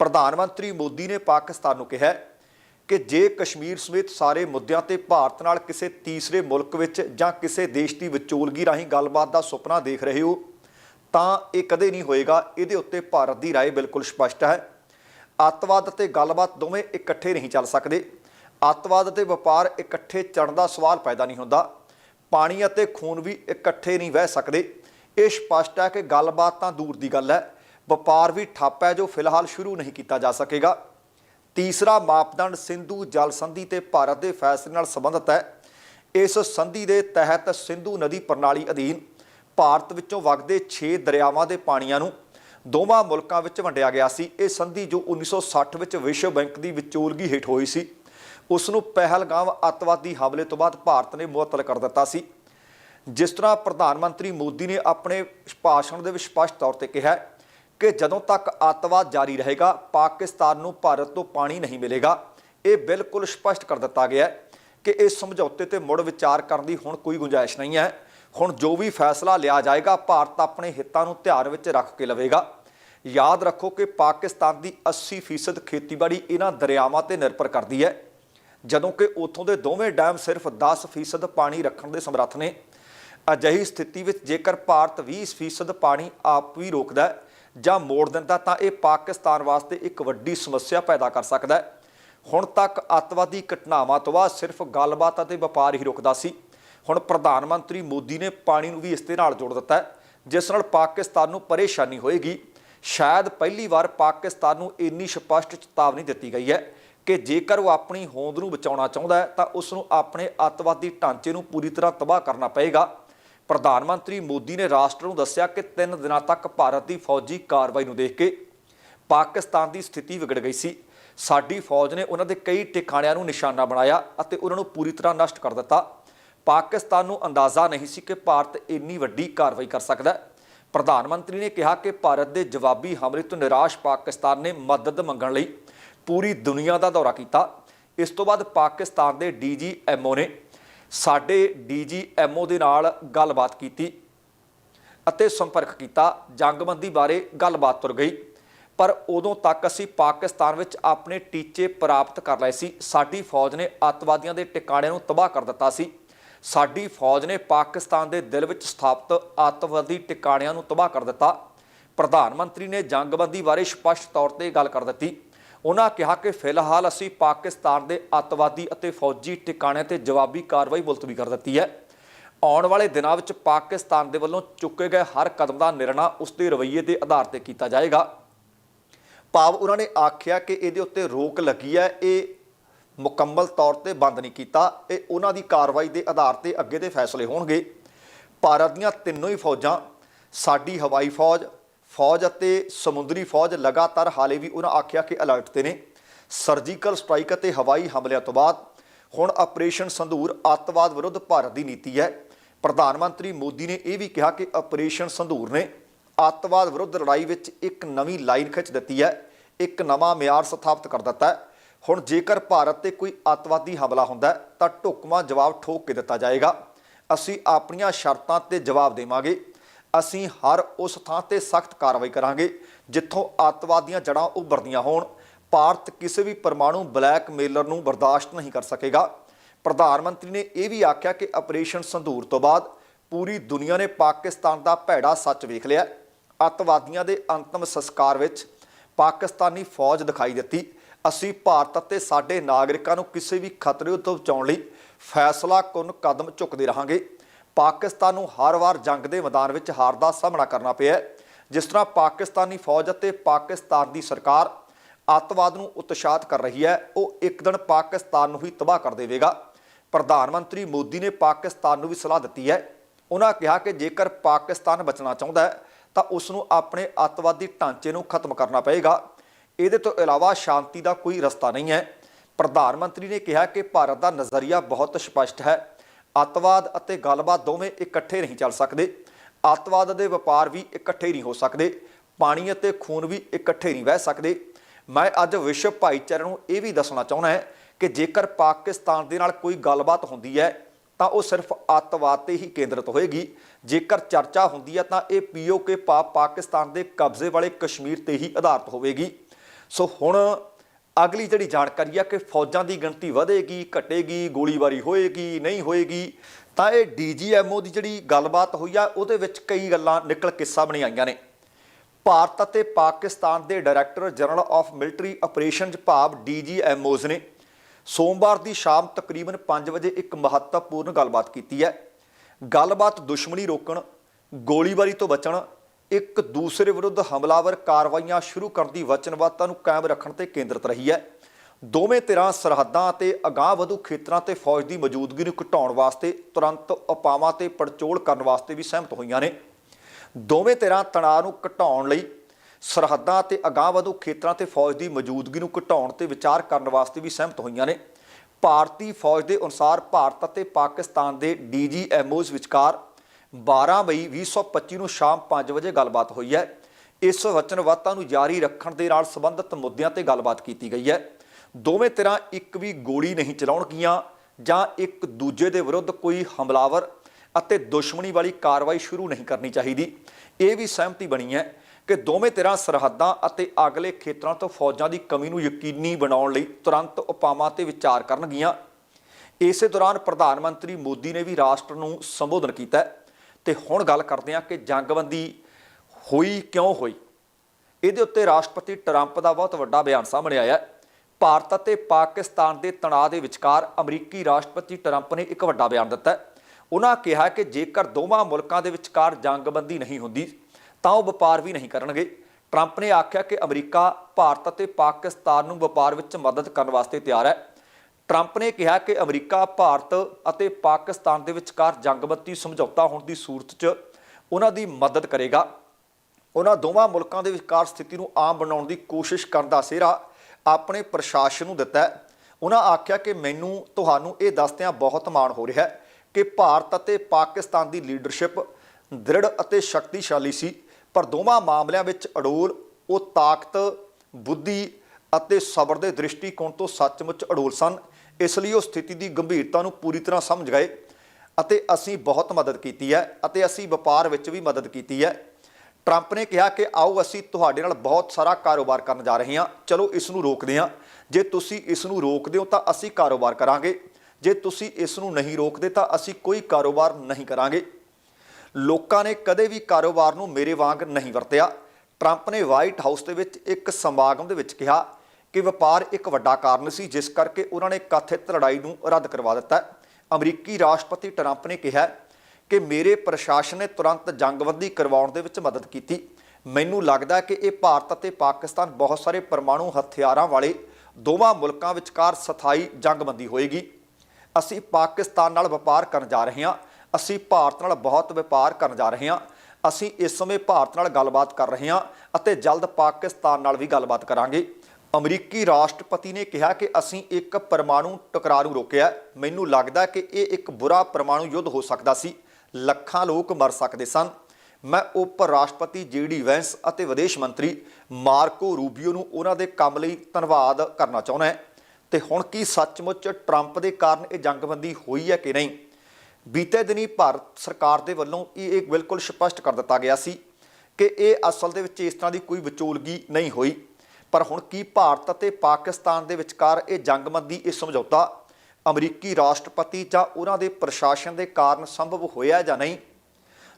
ਪ੍ਰਧਾਨ ਮੰਤਰੀ ਮੋਦੀ ਨੇ ਪਾਕਿਸਤਾਨ ਨੂੰ ਕਿਹਾ ਕਿ ਜੇ ਕਸ਼ਮੀਰ ਸਮੇਤ ਸਾਰੇ ਮੁੱਦਿਆਂ ਤੇ ਭਾਰਤ ਨਾਲ ਕਿਸੇ ਤੀਸਰੇ ਮੁਲਕ ਵਿੱਚ ਜਾਂ ਕਿਸੇ ਦੇਸ਼ ਦੀ ਵਿਚੋਲਗੀ ਰਾਹੀਂ ਗੱਲਬਾਤ ਦਾ ਸੁਪਨਾ ਦੇਖ ਰਹੇ ਹੋ ਤਾਂ ਇਹ ਕਦੇ ਨਹੀਂ ਹੋਏਗਾ ਇਹਦੇ ਉੱਤੇ ਭਾਰਤ ਦੀ رائے ਬਿਲਕੁਲ ਸਪਸ਼ਟ ਹੈ ਅੱਤਵਾਦ ਅਤੇ ਗੱਲਬਾਤ ਦੋਵੇਂ ਇਕੱਠੇ ਨਹੀਂ ਚੱਲ ਸਕਦੇ ਅੱਤਵਾਦ ਅਤੇ ਵਪਾਰ ਇਕੱਠੇ ਚੜਨ ਦਾ ਸਵਾਲ ਪੈਦਾ ਨਹੀਂ ਹੁੰਦਾ ਪਾਣੀ ਅਤੇ ਖੂਨ ਵੀ ਇਕੱਠੇ ਨਹੀਂ ਵਹਿ ਸਕਦੇ। ਇਹ ਸਪਸ਼ਟ ਹੈ ਕਿ ਗੱਲਬਾਤ ਤਾਂ ਦੂਰ ਦੀ ਗੱਲ ਹੈ। ਵਪਾਰ ਵੀ ਠੱਪ ਹੈ ਜੋ ਫਿਲਹਾਲ ਸ਼ੁਰੂ ਨਹੀਂ ਕੀਤਾ ਜਾ ਸਕੇਗਾ। ਤੀਸਰਾ ਮਾਪਦੰਡ ਸਿੰਧੂ ਜਲ ਸੰਧੀ ਤੇ ਭਾਰਤ ਦੇ ਫੈਸਲੇ ਨਾਲ ਸੰਬੰਧਿਤ ਹੈ। ਇਸ ਸੰਧੀ ਦੇ ਤਹਿਤ ਸਿੰਧੂ ਨਦੀ ਪ੍ਰਣਾਲੀ ਅਧੀਨ ਭਾਰਤ ਵਿੱਚੋਂ ਵਗਦੇ 6 ਦਰਿਆਵਾਂ ਦੇ ਪਾਣੀਆਂ ਨੂੰ ਦੋਵਾਂ ਮੁਲਕਾਂ ਵਿੱਚ ਵੰਡਿਆ ਗਿਆ ਸੀ। ਇਹ ਸੰਧੀ ਜੋ 1960 ਵਿੱਚ ਵਿਸ਼ਵ ਬੈਂਕ ਦੀ ਵਿਚੋਲਗੀ ਹੇਠ ਹੋਈ ਸੀ। ਉਸ ਨੂੰ ਪਹਿਲਗਾਮ ਅੱਤਵਾਦੀ ਹਮਲੇ ਤੋਂ ਬਾਅਦ ਭਾਰਤ ਨੇ ਮੁਅੱਤਲ ਕਰ ਦਿੱਤਾ ਸੀ। ਜਿਸ ਤਰ੍ਹਾਂ ਪ੍ਰਧਾਨ ਮੰਤਰੀ ਮੋਦੀ ਨੇ ਆਪਣੇ ਭਾਸ਼ਣ ਦੇ ਵਿੱਚ ਸਪਸ਼ਟ ਤੌਰ ਤੇ ਕਿਹਾ ਕਿ ਜਦੋਂ ਤੱਕ ਅੱਤਵਾਦ ਜਾਰੀ ਰਹੇਗਾ, ਪਾਕਿਸਤਾਨ ਨੂੰ ਭਾਰਤ ਤੋਂ ਪਾਣੀ ਨਹੀਂ ਮਿਲੇਗਾ। ਇਹ ਬਿਲਕੁਲ ਸਪਸ਼ਟ ਕਰ ਦਿੱਤਾ ਗਿਆ ਹੈ ਕਿ ਇਸ ਸਮਝੌਤੇ ਤੇ ਮੁੜ ਵਿਚਾਰ ਕਰਨ ਦੀ ਹੁਣ ਕੋਈ ਗੁੰਜਾਇਸ਼ ਨਹੀਂ ਹੈ। ਹੁਣ ਜੋ ਵੀ ਫੈਸਲਾ ਲਿਆ ਜਾਏਗਾ, ਭਾਰਤ ਆਪਣੇ ਹਿੱਤਾਂ ਨੂੰ ਧਿਆਨ ਵਿੱਚ ਰੱਖ ਕੇ ਲਵੇਗਾ। ਯਾਦ ਰੱਖੋ ਕਿ ਪਾਕਿਸਤਾਨ ਦੀ 80% ਖੇਤੀਬਾੜੀ ਇਹਨਾਂ ਦਰਿਆਵਾਂ ਤੇ ਨਿਰਭਰ ਕਰਦੀ ਹੈ। ਜਦੋਂ ਕਿ ਉੱਥੋਂ ਦੇ ਦੋਵੇਂ ਡੈਮ ਸਿਰਫ 10% ਪਾਣੀ ਰੱਖਣ ਦੇ ਸਮਰੱਥ ਨੇ। ਅਜਿਹੀ ਸਥਿਤੀ ਵਿੱਚ ਜੇਕਰ ਭਾਰਤ 20% ਪਾਣੀ ਆਪ ਵੀ ਰੋਕਦਾ ਹੈ ਜਾਂ ਮੋੜ ਦਿੰਦਾ ਤਾਂ ਇਹ ਪਾਕਿਸਤਾਨ ਵਾਸਤੇ ਇੱਕ ਵੱਡੀ ਸਮੱਸਿਆ ਪੈਦਾ ਕਰ ਸਕਦਾ ਹੈ। ਹੁਣ ਤੱਕ ਅੱਤਵਾਦੀ ਘਟਨਾਵਾਂ ਤੋਂ ਬਾਅਦ ਸਿਰਫ ਗੱਲਬਾਤ ਅਤੇ ਵਪਾਰ ਹੀ ਰੁਕਦਾ ਸੀ। ਹੁਣ ਪ੍ਰਧਾਨ ਮੰਤਰੀ ਮੋਦੀ ਨੇ ਪਾਣੀ ਨੂੰ ਵੀ ਇਸ ਦੇ ਨਾਲ ਜੋੜ ਦਿੱਤਾ ਹੈ, ਜਿਸ ਨਾਲ ਪਾਕਿਸਤਾਨ ਨੂੰ ਪਰੇਸ਼ਾਨੀ ਹੋਏਗੀ। ਸ਼ਾਇਦ ਪਹਿਲੀ ਵਾਰ ਪਾਕਿਸਤਾਨ ਨੂੰ ਇੰਨੀ ਸਪਸ਼ਟ ਚੇਤਾਵਨੀ ਦਿੱਤੀ ਗਈ ਹੈ। ਕਿ ਜੇਕਰ ਉਹ ਆਪਣੀ ਹੋਂਦ ਨੂੰ ਬਚਾਉਣਾ ਚਾਹੁੰਦਾ ਹੈ, ਤਾਂ ਉਸ ਨੂੰ ਆਪਣੇ ਅੱਤਵਾਦੀ ਢਾਂਚੇ ਨੂੰ ਪੂਰੀ ਤਰ੍ਹਾਂ ਤਬਾਹ ਕਰਨਾ ਪਏਗਾ। ਪ੍ਰਧਾਨ ਮੰਤਰੀ ਮੋਦੀ ਨੇ ਰਾਸ਼ਟਰ ਨੂੰ ਦੱਸਿਆ ਕਿ 3 ਦਿਨਾਂ ਤੱਕ ਭਾਰਤ ਦੀ ਫੌਜੀ ਕਾਰਵਾਈ ਨੂੰ ਦੇਖ ਕੇ ਪਾਕਿਸਤਾਨ ਦੀ ਸਥਿਤੀ ਵਿਗੜ ਗਈ ਸੀ। ਸਾਡੀ ਫੌਜ ਨੇ ਉਹਨਾਂ ਦੇ ਕਈ ਟਿਕਾਣਿਆਂ ਨੂੰ ਨਿਸ਼ਾਨਾ ਬਣਾਇਆ ਅਤੇ ਉਹਨਾਂ ਨੂੰ ਪੂਰੀ ਤਰ੍ਹਾਂ ਨਸ਼ਟ ਕਰ ਦਿੱਤਾ। ਪਾਕਿਸਤਾਨ ਨੂੰ ਅੰਦਾਜ਼ਾ ਨਹੀਂ ਸੀ ਕਿ ਭਾਰਤ ਇੰਨੀ ਵੱਡੀ ਕਾਰਵਾਈ ਕਰ ਸਕਦਾ ਹੈ। ਪ੍ਰਧਾਨ ਮੰਤਰੀ ਨੇ ਕਿਹਾ ਕਿ ਭਾਰਤ ਦੇ ਜਵਾਬੀ ਹਮਲੇ ਤੋਂ ਨਿਰਾਸ਼ ਪਾਕਿਸਤਾਨ ਨੇ ਮਦਦ ਮੰਗਣ ਲਈ ਪੂਰੀ ਦੁਨੀਆ ਦਾ ਦੌਰਾ ਕੀਤਾ। ਇਸ ਤੋਂ ਬਾਅਦ ਪਾਕਿਸਤਾਨ ਦੇ ਡੀਜੀਐਮਓ ਨੇ ਸਾਡੇ ਡੀਜੀਐਮਓ ਦੇ ਨਾਲ ਗੱਲਬਾਤ ਕੀਤੀ ਅਤੇ ਸੰਪਰਕ ਕੀਤਾ। ਜੰਗਬੰਦੀ ਬਾਰੇ ਗੱਲਬਾਤ ਤੁਰ ਗਈ। ਪਰ ਉਦੋਂ ਤੱਕ ਅਸੀਂ ਪਾਕਿਸਤਾਨ ਵਿੱਚ ਆਪਣੇ ਟੀਚੇ ਪ੍ਰਾਪਤ ਕਰ ਲਏ ਸੀ। ਸਾਡੀ ਫੌਜ ਨੇ ਅੱਤਵਾਦੀਆਂ ਦੇ ਟਿਕਾਣਿਆਂ ਨੂੰ ਤਬਾਹ ਕਰ ਦਿੱਤਾ ਸੀ। ਸਾਡੀ ਫੌਜ ਨੇ ਪਾਕਿਸਤਾਨ ਦੇ ਦਿਲ ਵਿੱਚ ਸਥਾਪਿਤ ਅੱਤਵਾਦੀ ਟਿਕਾਣਿਆਂ ਨੂੰ ਤਬਾਹ ਕਰ ਦਿੱਤਾ। ਪ੍ਰਧਾਨ ਮੰਤਰੀ ਨੇ ਜੰਗਬੰਦੀ ਬਾਰੇ ਸਪਸ਼ਟ ਤੌਰ ਤੇ ਗੱਲ ਕਰ ਦਿੱਤੀ। ਉਹਨਾਂ ਕਿਹਾ ਕਿ ਫਿਲਹਾਲ ਅਸੀਂ ਪਾਕਿਸਤਾਨ ਦੇ ਅੱਤਵਾਦੀ ਅਤੇ ਫੌਜੀ ਟਿਕਾਣਿਆਂ ਤੇ ਜਵਾਬੀ ਕਾਰਵਾਈ ਮੁਲਤਵੀ ਕਰ ਦਿੱਤੀ ਹੈ। ਆਉਣ ਵਾਲੇ ਦਿਨਾਂ ਵਿੱਚ ਪਾਕਿਸਤਾਨ ਦੇ ਵੱਲੋਂ ਚੁੱਕੇ ਗਏ ਹਰ ਕਦਮ ਦਾ ਨਿਰਣਾ ਉਸ ਦੇ ਰਵੱਈਏ ਦੇ ਆਧਾਰ ਤੇ ਕੀਤਾ ਜਾਏਗਾ। ਭਾਵ ਉਹਨਾਂ ਨੇ ਆਖਿਆ ਕਿ ਇਹਦੇ ਉੱਤੇ ਰੋਕ ਲੱਗੀ ਹੈ। ਇਹ ਮੁਕੰਮਲ ਤੌਰ ਤੇ ਬੰਦ ਨਹੀਂ ਕੀਤਾ। ਇਹ ਉਹਨਾਂ ਦੀ ਕਾਰਵਾਈ ਦੇ ਆਧਾਰ ਤੇ ਅੱਗੇ ਦੇ ਫੈਸਲੇ ਹੋਣਗੇ। ਭਾਰਤ ਦੀਆਂ ਤਿੰਨੋਂ ਹੀ ਫੌਜਾਂ, ਸਾਡੀ ਹਵਾਈ ਫੌਜ ਫੌਜ ਅਤੇ ਸਮੁੰਦਰੀ ਫੌਜ ਲਗਾਤਾਰ ਹਾਲੇ ਵੀ ਉਹਨਾਂ ਆਖਿਆ ਕਿ ਅਲਰਟ ਤੇ ਨੇ। ਸਰਜੀਕਲ ਸਟ੍ਰਾਈਕ ਅਤੇ ਹਵਾਈ ਹਮਲਿਆਂ ਤੋਂ ਬਾਅਦ ਹੁਣ ਆਪਰੇਸ਼ਨ ਸੰਧੂਰ ਅੱਤਵਾਦ ਵਿਰੁੱਧ ਭਾਰਤ ਦੀ ਨੀਤੀ ਹੈ। ਪ੍ਰਧਾਨ ਮੰਤਰੀ ਮੋਦੀ ਨੇ ਇਹ ਵੀ ਕਿਹਾ ਕਿ ਆਪਰੇਸ਼ਨ ਸੰਧੂਰ ਨੇ ਅੱਤਵਾਦ ਵਿਰੁੱਧ ਲੜਾਈ ਵਿੱਚ ਇੱਕ ਨਵੀਂ ਲਾਈਨ ਖਿੱਚ ਦਿੱਤੀ ਹੈ। ਇੱਕ ਨਵਾਂ ਮਿਆਰ ਸਥਾਪਿਤ ਕਰ ਦਿੱਤਾ ਹੈ। ਹੁਣ ਜੇਕਰ ਭਾਰਤ ਤੇ ਕੋਈ ਅੱਤਵਾਦੀ ਹਮਲਾ ਹੁੰਦਾ ਤਾਂ ਢੁਕਵਾਂ ਜਵਾਬ ਠੋਕ ਕੇ ਦਿੱਤਾ ਜਾਏਗਾ। ਅਸੀਂ ਆਪਣੀਆਂ ਸ਼ਰਤਾਂ ਤੇ ਜਵਾਬ ਦੇਵਾਂਗੇ। ਅਸੀਂ ਹਰ ਉਸ ਥਾਂ ਤੇ ਸਖਤ ਕਾਰਵਾਈ ਕਰਾਂਗੇ, ਜਿੱਥੋਂ ਅੱਤਵਾਦੀਆਂ ਜੜਾਂ ਉੱਭਰਦੀਆਂ ਹੋਣ। ਭਾਰਤ ਕਿਸੇ ਵੀ ਪਰਮਾਣੂ ਬਲੈਕਮੇਲਰ ਨੂੰ ਬਰਦਾਸ਼ਤ ਨਹੀਂ ਕਰ ਸਕੇਗਾ। ਪ੍ਰਧਾਨ ਮੰਤਰੀ ਨੇ ਇਹ ਵੀ ਆਖਿਆ ਕਿ ਆਪਰੇਸ਼ਨ ਸੰਧੂਰ ਤੋਂ ਬਾਅਦ ਪੂਰੀ ਦੁਨੀਆ ਨੇ ਪਾਕਿਸਤਾਨ ਦਾ ਭੈੜਾ ਸੱਚ ਵੇਖ ਲਿਆ। ਅੱਤਵਾਦੀਆਂ ਦੇ ਅੰਤਮ ਸੰਸਕਾਰ ਵਿੱਚ ਪਾਕਿਸਤਾਨੀ ਫੌਜ ਦਿਖਾਈ ਦਿੱਤੀ। ਅਸੀਂ ਭਾਰਤ ਅਤੇ ਸਾਡੇ ਨਾਗਰਿਕਾਂ ਨੂੰ ਕਿਸੇ ਵੀ ਖਤਰੇ ਤੋਂ ਬਚਾਉਣ ਲਈ ਫੈਸਲਾ ਕੁਨ ਕਦਮ ਚੁੱਕਦੇ ਰਹਾਂਗੇ। ਪਾਕਿਸਤਾਨ ਨੂੰ ਹਰ ਵਾਰ ਜੰਗ ਦੇ ਮੈਦਾਨ ਵਿੱਚ ਹਾਰ ਦਾ ਸਾਹਮਣਾ ਕਰਨਾ ਪਿਆ ਜਿਸ ਤਰ੍ਹਾਂ ਪਾਕਿਸਤਾਨੀ ਫੌਜ ਅਤੇ ਪਾਕਿਸਤਾਨ ਦੀ ਸਰਕਾਰ ਅੱਤਵਾਦ ਨੂੰ ਉਤਸ਼ਾਹਤ ਕਰ ਰਹੀ ਹੈ, ਉਹ ਇੱਕ ਦਿਨ ਪਾਕਿਸਤਾਨ ਨੂੰ ਹੀ ਤਬਾਹ ਕਰ ਦੇਵੇਗਾ। ਪ੍ਰਧਾਨ ਮੰਤਰੀ ਮੋਦੀ ਨੇ ਪਾਕਿਸਤਾਨ ਨੂੰ ਵੀ ਸਲਾਹ ਦਿੱਤੀ ਹੈ। ਉਹਨਾਂ ਕਿਹਾ ਕਿ ਜੇਕਰ ਪਾਕਿਸਤਾਨ ਬਚਣਾ ਚਾਹੁੰਦਾ ਹੈ, ਤਾਂ ਉਸ ਨੂੰ ਆਪਣੇ ਅੱਤਵਾਦੀ ਢਾਂਚੇ ਨੂੰ ਖਤਮ ਕਰਨਾ ਪਏਗਾ। ਇਹਦੇ ਤੋਂ ਇਲਾਵਾ ਸ਼ਾਂਤੀ ਦਾ ਕੋਈ ਰਸਤਾ ਨਹੀਂ ਹੈ। ਪ੍ਰਧਾਨ ਮੰਤਰੀ ਨੇ ਕਿਹਾ ਕਿ ਭਾਰਤ ਦਾ ਨਜ਼ਰੀਆ ਬਹੁਤ ਸਪਸ਼ਟ ਹੈ। ਅੱਤਵਾਦ ਅਤੇ ਗੱਲਬਾਤ ਦੋਵੇਂ ਇਕੱਠੇ ਨਹੀਂ ਚੱਲ ਸਕਦੇ। ਅੱਤਵਾਦ ਦੇ ਵਪਾਰ ਵੀ ਇਕੱਠੇ ਨਹੀਂ ਹੋ ਸਕਦੇ। ਪਾਣੀ ਅਤੇ ਖੂਨ ਵੀ ਇਕੱਠੇ ਨਹੀਂ ਵਹਿ ਸਕਦੇ। ਮੈਂ ਅੱਜ ਵਿਸ਼ਵ ਭਾਈਚਾਰੇ ਨੂੰ ਇਹ ਵੀ ਦੱਸਣਾ ਚਾਹੁੰਦਾ ਹਾਂ ਕਿ ਜੇਕਰ ਪਾਕਿਸਤਾਨ ਦੇ ਨਾਲ ਕੋਈ ਗੱਲਬਾਤ ਹੁੰਦੀ ਹੈ, ਤਾਂ ਉਹ ਸਿਰਫ ਅੱਤਵਾਦ ਤੇ ਹੀ ਕੇਂਦਰਿਤ ਹੋਏਗੀ। ਜੇਕਰ ਚਰਚਾ ਹੁੰਦੀ ਹੈ, ਤਾਂ ਇਹ ਪੀਓਕੇ ਪਾ ਪਾਕਿਸਤਾਨ ਦੇ ਕਬਜ਼ੇ ਵਾਲੇ ਕਸ਼ਮੀਰ ਤੇ ਹੀ ਆਧਾਰਿਤ ਹੋਵੇਗੀ। ਸੋ ਹੁਣ ਅਗਲੀ ਜਿਹੜੀ ਜਾਣਕਾਰੀ ਆ ਕਿ ਫੌਜਾਂ ਦੀ ਗਿਣਤੀ ਵਧੇਗੀ, ਘਟੇਗੀ, ਗੋਲੀਬਾਰੀ ਹੋਏਗੀ, ਨਹੀਂ ਹੋਏਗੀ, ਤਾਂ ਇਹ ਡੀਜੀਐਮਓ ਦੀ ਜਿਹੜੀ ਗੱਲਬਾਤ ਹੋਈ ਆ, ਉਹਦੇ ਵਿੱਚ ਕਈ ਗੱਲਾਂ ਨਿਕਲ ਕੇ ਸਾਹਮਣੇ ਆਈਆਂ ਨੇ। ਭਾਰਤ ਅਤੇ ਪਾਕਿਸਤਾਨ ਦੇ director general of military operations ਭਾਵ ਡੀਜੀਐਮਓਜ਼ ਨੇ ਸੋਮਵਾਰ ਦੀ ਸ਼ਾਮ ਤਕਰੀਬਨ 5 ਵਜੇ ਇੱਕ ਮਹੱਤਵਪੂਰਨ ਗੱਲਬਾਤ ਕੀਤੀ ਹੈ। ਗੱਲਬਾਤ ਦੁਸ਼ਮਣੀ ਰੋਕਣ, ਗੋਲੀਬਾਰੀ ਤੋਂ ਬਚਣ ਇੱਕ ਦੂਸਰੇ ਵਿਰੁੱਧ ਹਮਲਾਵਰ ਕਾਰਵਾਈਆਂ ਸ਼ੁਰੂ ਕਰਨ ਦੀ ਵਚਨਬੱਧਤਾ ਨੂੰ ਕਾਇਮ ਰੱਖਣ ਤੇ ਕੇਂਦਰਿਤ ਰਹੀ ਹੈ। ਦੋਵੇਂ ਧਿਰਾਂ, ਸਰਹੱਦਾਂ ਅਤੇ ਅਗਾਂਹ ਵਧੂ ਖੇਤਰਾਂ ਤੇ ਫੌਜ ਦੀ ਮੌਜੂਦਗੀ ਨੂੰ ਘਟਾਉਣ ਵਾਸਤੇ ਤੁਰੰਤ ਉਪਾਵਾਂ ਤੇ ਪੜਚੋਲ ਕਰਨ ਵਾਸਤੇ ਵੀ ਸਹਿਮਤ ਹੋਈਆਂ ਨੇ। ਦੋਵੇਂ ਧਿਰਾਂ ਤਣਾਅ ਨੂੰ ਘਟਾਉਣ ਲਈ ਸਰਹੱਦਾਂ ਅਤੇ ਅਗਾਂਹ ਵਧੂ ਖੇਤਰਾਂ ਤੇ ਫੌਜ ਦੀ ਮੌਜੂਦਗੀ ਨੂੰ ਘਟਾਉਣ ਤੇ ਵਿਚਾਰ ਕਰਨ ਵਾਸਤੇ ਵੀ ਸਹਿਮਤ ਹੋਈਆਂ ਨੇ। ਭਾਰਤੀ ਫੌਜ ਦੇ ਅਨੁਸਾਰ ਭਾਰਤ ਅਤੇ ਪਾਕਿਸਤਾਨ ਦੇ ਡੀਜੀਐਮਓਜ਼ ਵਿਚਕਾਰ 12 ਮਈ 2025 ਨੂੰ ਸ਼ਾਮ 5 ਵਜੇ ਗੱਲਬਾਤ ਹੋਈ ਹੈ। ਇਸ ਵਚਨਬੱਧਤਾ ਨੂੰ ਜਾਰੀ ਰੱਖਣ ਦੇ ਨਾਲ ਸੰਬੰਧਿਤ ਮੁੱਦਿਆਂ ਤੇ ਗੱਲਬਾਤ ਕੀਤੀ ਗਈ ਹੈ। ਦੋਵੇਂ ਧਿਰਾਂ ਇੱਕ ਵੀ ਗੋਲੀ ਨਹੀਂ ਚਲਾਉਣਗੀਆਂ ਜਾਂ ਇੱਕ ਦੂਜੇ ਦੇ ਵਿਰੁੱਧ ਕੋਈ ਹਮਲਾਵਰ ਅਤੇ ਦੁਸ਼ਮਣੀ ਵਾਲੀ ਕਾਰਵਾਈ ਸ਼ੁਰੂ ਨਹੀਂ ਕਰਨੀ ਚਾਹੀਦੀ। ਇਹ ਵੀ ਸਹਿਮਤੀ ਬਣੀ ਹੈ ਕਿ ਦੋਵੇਂ ਧਿਰਾਂ ਸਰਹੱਦਾਂ ਅਤੇ ਅਗਲੇ ਖੇਤਰਾਂ ਤੋਂ ਫੌਜਾਂ ਦੀ ਕਮੀ ਨੂੰ ਯਕੀਨੀ ਬਣਾਉਣ ਲਈ ਤੁਰੰਤ ਉਪਾਵਾਂ ਤੇ ਵਿਚਾਰ ਕਰਨਗੀਆਂ। ਇਸੇ ਦੌਰਾਨ ਪ੍ਰਧਾਨ ਮੰਤਰੀ ਮੋਦੀ ਨੇ ਵੀ ਰਾਸ਼ਟਰ ਨੂੰ ਸੰਬੋਧਨ ਕੀਤਾ ਤੇ ਹੁਣ ਗੱਲ ਕਰਦੇ ਹਾਂ ਕਿ ਜੰਗਬੰਦੀ ਹੋਈ ਕਿਉਂ ਹੋਈ। ਇਹਦੇ ਉੱਤੇ ਰਾਸ਼ਟਰਪਤੀ ਟਰੰਪ ਦਾ ਬਹੁਤ ਵੱਡਾ ਬਿਆਨ ਸਾਹਮਣੇ ਆਇਆ ਭਾਰਤ ਅਤੇ ਪਾਕਿਸਤਾਨ ਦੇ ਤਣਾਅ ਦੇ ਵਿਚਕਾਰ ਅਮਰੀਕੀ ਰਾਸ਼ਟਰਪਤੀ ਟਰੰਪ ਨੇ ਇੱਕ ਵੱਡਾ ਬਿਆਨ ਦਿੱਤਾ ਉਹਨਾਂ ਕਿਹਾ ਕਿ ਜੇਕਰ ਦੋਵਾਂ ਮੁਲਕਾਂ ਦੇ ਵਿਚਕਾਰ ਜੰਗਬੰਦੀ ਨਹੀਂ ਹੁੰਦੀ, ਤਾਂ ਉਹ ਵਪਾਰ ਵੀ ਨਹੀਂ ਕਰਨਗੇ। ਟਰੰਪ ਨੇ ਆਖਿਆ ਕਿ ਅਮਰੀਕਾ, ਭਾਰਤ ਅਤੇ ਪਾਕਿਸਤਾਨ ਨੂੰ ਵਪਾਰ ਵਿੱਚ ਮਦਦ ਕਰਨ ਵਾਸਤੇ ਤਿਆਰ ਹੈ। ਟਰੰਪ ਨੇ ਕਿਹਾ ਕਿ ਅਮਰੀਕਾ, ਭਾਰਤ ਅਤੇ ਪਾਕਿਸਤਾਨ ਦੇ ਵਿਚਕਾਰ ਜੰਗਬੰਦੀ ਸਮਝੌਤਾ ਹੋਣ ਦੀ ਸੂਰਤ 'ਚ ਉਹਨਾਂ ਦੀ ਮਦਦ ਕਰੇਗਾ। ਉਹਨਾਂ ਦੋਵਾਂ ਮੁਲਕਾਂ ਦੇ ਵਿਚਕਾਰ ਸਥਿਤੀ ਨੂੰ ਆਮ ਬਣਾਉਣ ਦੀ ਕੋਸ਼ਿਸ਼ ਕਰਨ ਦਾ ਸਿਹਰਾ ਆਪਣੇ ਪ੍ਰਸ਼ਾਸਨ ਨੂੰ ਦਿੱਤਾ ਹੈ। ਉਹਨਾਂ ਆਖਿਆ ਕਿ ਮੈਨੂੰ, ਤੁਹਾਨੂੰ ਇਹ ਦੱਸਦਿਆਂ ਬਹੁਤ ਮਾਣ ਹੋ ਰਿਹਾ ਹੈ ਕਿ ਭਾਰਤ ਅਤੇ ਪਾਕਿਸਤਾਨ ਦੀ ਲੀਡਰਸ਼ਿਪ ਦ੍ਰਿੜ ਅਤੇ ਸ਼ਕਤੀਸ਼ਾਲੀ ਸੀ, ਪਰ ਦੋਵਾਂ ਮਾਮਲਿਆਂ ਵਿੱਚ ਅਡੋਲ ਉਹ ਤਾਕਤ, ਬੁੱਧੀ ਅਤੇ ਸਬਰ ਦੇ ਦ੍ਰਿਸ਼ਟੀਕੋਣ ਤੋਂ ਸੱਚਮੁੱਚ ਅਡੋਲ ਸਨ। ਇਸ ਲਈ ਉਹ ਸਥਿਤੀ ਦੀ ਗੰਭੀਰਤਾ ਨੂੰ ਪੂਰੀ ਤਰ੍ਹਾਂ ਸਮਝ ਗਏ ਅਤੇ ਅਸੀਂ ਬਹੁਤ ਮਦਦ ਕੀਤੀ ਹੈ ਅਤੇ ਅਸੀਂ ਵਪਾਰ ਵਿੱਚ ਵੀ ਮਦਦ ਕੀਤੀ ਹੈ। ਟਰੰਪ ਨੇ ਕਿਹਾ ਕਿ ਆਓ ਅਸੀਂ ਤੁਹਾਡੇ ਨਾਲ ਬਹੁਤ ਸਾਰਾ ਕਾਰੋਬਾਰ ਕਰਨ ਜਾ ਰਹੇ ਹਾਂ। ਚਲੋ ਇਸ ਨੂੰ ਰੋਕਦੇ ਹਾਂ। ਜੇ ਤੁਸੀਂ ਇਸ ਨੂੰ ਰੋਕਦੇ ਹੋ ਤਾਂ ਅਸੀਂ ਕਾਰੋਬਾਰ ਕਰਾਂਗੇ। ਜੇ ਤੁਸੀਂ ਇਸ ਨੂੰ ਨਹੀਂ ਰੋਕਦੇ ਤਾਂ ਅਸੀਂ ਕੋਈ ਕਾਰੋਬਾਰ ਨਹੀਂ ਕਰਾਂਗੇ। ਲੋਕਾਂ ਨੇ ਕਦੇ ਵੀ ਕਾਰੋਬਾਰ ਨੂੰ ਮੇਰੇ ਵਾਂਗ ਨਹੀਂ ਵਰਤਿਆ। ਟਰੰਪ ਨੇ ਵਾਈਟ ਹਾਊਸ ਦੇ ਵਿੱਚ ਇੱਕ ਸਮਾਗਮ ਦੇ ਵਿੱਚ ਕਿਹਾ ਕਿ ਵਪਾਰ ਇੱਕ ਵੱਡਾ ਕਾਰਨ ਸੀ, ਜਿਸ ਕਰਕੇ ਉਹਨਾਂ ਨੇ ਕਥਿਤ ਲੜਾਈ ਨੂੰ ਰੱਦ ਕਰਵਾ ਦਿੱਤਾ ਅਮਰੀਕੀ ਰਾਸ਼ਟਰਪਤੀ ਟਰੰਪ ਨੇ ਕਿਹਾ ਕਿ ਮੇਰੇ ਪ੍ਰਸ਼ਾਸਨ ਨੇ ਤੁਰੰਤ ਜੰਗਬੰਦੀ ਕਰਵਾਉਣ ਦੇ ਵਿੱਚ ਮਦਦ ਕੀਤੀ। ਮੈਨੂੰ ਲੱਗਦਾ ਕਿ ਇਹ ਭਾਰਤ ਅਤੇ ਪਾਕਿਸਤਾਨ ਬਹੁਤ ਸਾਰੇ ਪਰਮਾਣੂ ਹਥਿਆਰਾਂ ਵਾਲੇ ਦੋਵਾਂ ਮੁਲਕਾਂ ਵਿਚਕਾਰ ਸਥਾਈ ਜੰਗਬੰਦੀ ਹੋਏਗੀ। ਅਸੀਂ ਪਾਕਿਸਤਾਨ ਨਾਲ ਵਪਾਰ ਕਰਨ ਜਾ ਰਹੇ ਹਾਂ। ਅਸੀਂ ਭਾਰਤ ਨਾਲ ਬਹੁਤ ਵਪਾਰ ਕਰਨ ਜਾ ਰਹੇ ਹਾਂ। ਅਸੀਂ ਇਸ ਸਮੇਂ ਭਾਰਤ ਨਾਲ ਗੱਲਬਾਤ ਕਰ ਰਹੇ ਹਾਂ ਅਤੇ ਜਲਦ ਪਾਕਿਸਤਾਨ ਨਾਲ ਵੀ ਗੱਲਬਾਤ ਕਰਾਂਗੇ। ਅਮਰੀਕੀ ਰਾਸ਼ਟਰਪਤੀ ਨੇ ਕਿਹਾ ਕਿ ਅਸੀਂ ਇੱਕ ਪਰਮਾਣੂ ਟਕਰਾਅ ਨੂੰ ਰੋਕਿਆ ਮੈਨੂੰ ਲੱਗਦਾ ਕਿ ਇਹ ਇੱਕ ਬੁਰਾ ਪਰਮਾਣੂ ਯੁੱਧ ਹੋ ਸਕਦਾ ਸੀ। ਲੱਖਾਂ ਲੋਕ ਮਰ ਸਕਦੇ ਸਨ। ਮੈਂ ਉਪ ਰਾਸ਼ਟਰਪਤੀ ਜੀਡੀ ਵੈਂਸ ਅਤੇ ਵਿਦੇਸ਼ ਮੰਤਰੀ ਮਾਰਕੋ ਰੂਬੀਓ ਨੂੰ ਉਹਨਾਂ ਦੇ ਕੰਮ ਲਈ ਧੰਨਵਾਦ ਕਰਨਾ ਚਾਹੁੰਦਾ ਹਾਂ। ਤੇ ਹੁਣ ਕੀ ਸੱਚਮੁੱਚ ਟਰੰਪ ਦੇ ਕਾਰਨ ਇਹ ਜੰਗਬੰਦੀ ਹੋਈ ਹੈ ਕਿ ਨਹੀਂ? ਬੀਤੇ ਦਿਨੀ ਭਾਰਤ ਸਰਕਾਰ ਦੇ ਵੱਲੋਂ ਇਹ ਇੱਕ ਬਿਲਕੁਲ ਸਪਸ਼ਟ ਕਰ ਦਿੱਤਾ ਗਿਆ ਸੀ ਕਿ ਇਹ ਅਸਲ ਦੇ ਵਿੱਚ ਇਸ ਤਰ੍ਹਾਂ ਦੀ ਕੋਈ ਵਿਚੋਲਗੀ ਨਹੀਂ ਹੋਈ। ਪਰ ਹੁਣ ਕੀ ਭਾਰਤ ਅਤੇ ਪਾਕਿਸਤਾਨ ਦੇ ਵਿਚਕਾਰ ਇਹ ਜੰਗਬੰਦੀ, ਇਹ ਸਮਝੌਤਾ ਅਮਰੀਕੀ ਰਾਸ਼ਟਰਪਤੀ ਜਾਂ ਉਹਨਾਂ ਦੇ ਪ੍ਰਸ਼ਾਸਨ ਦੇ ਕਾਰਨ ਸੰਭਵ ਹੋਇਆ ਜਾਂ ਨਹੀਂ?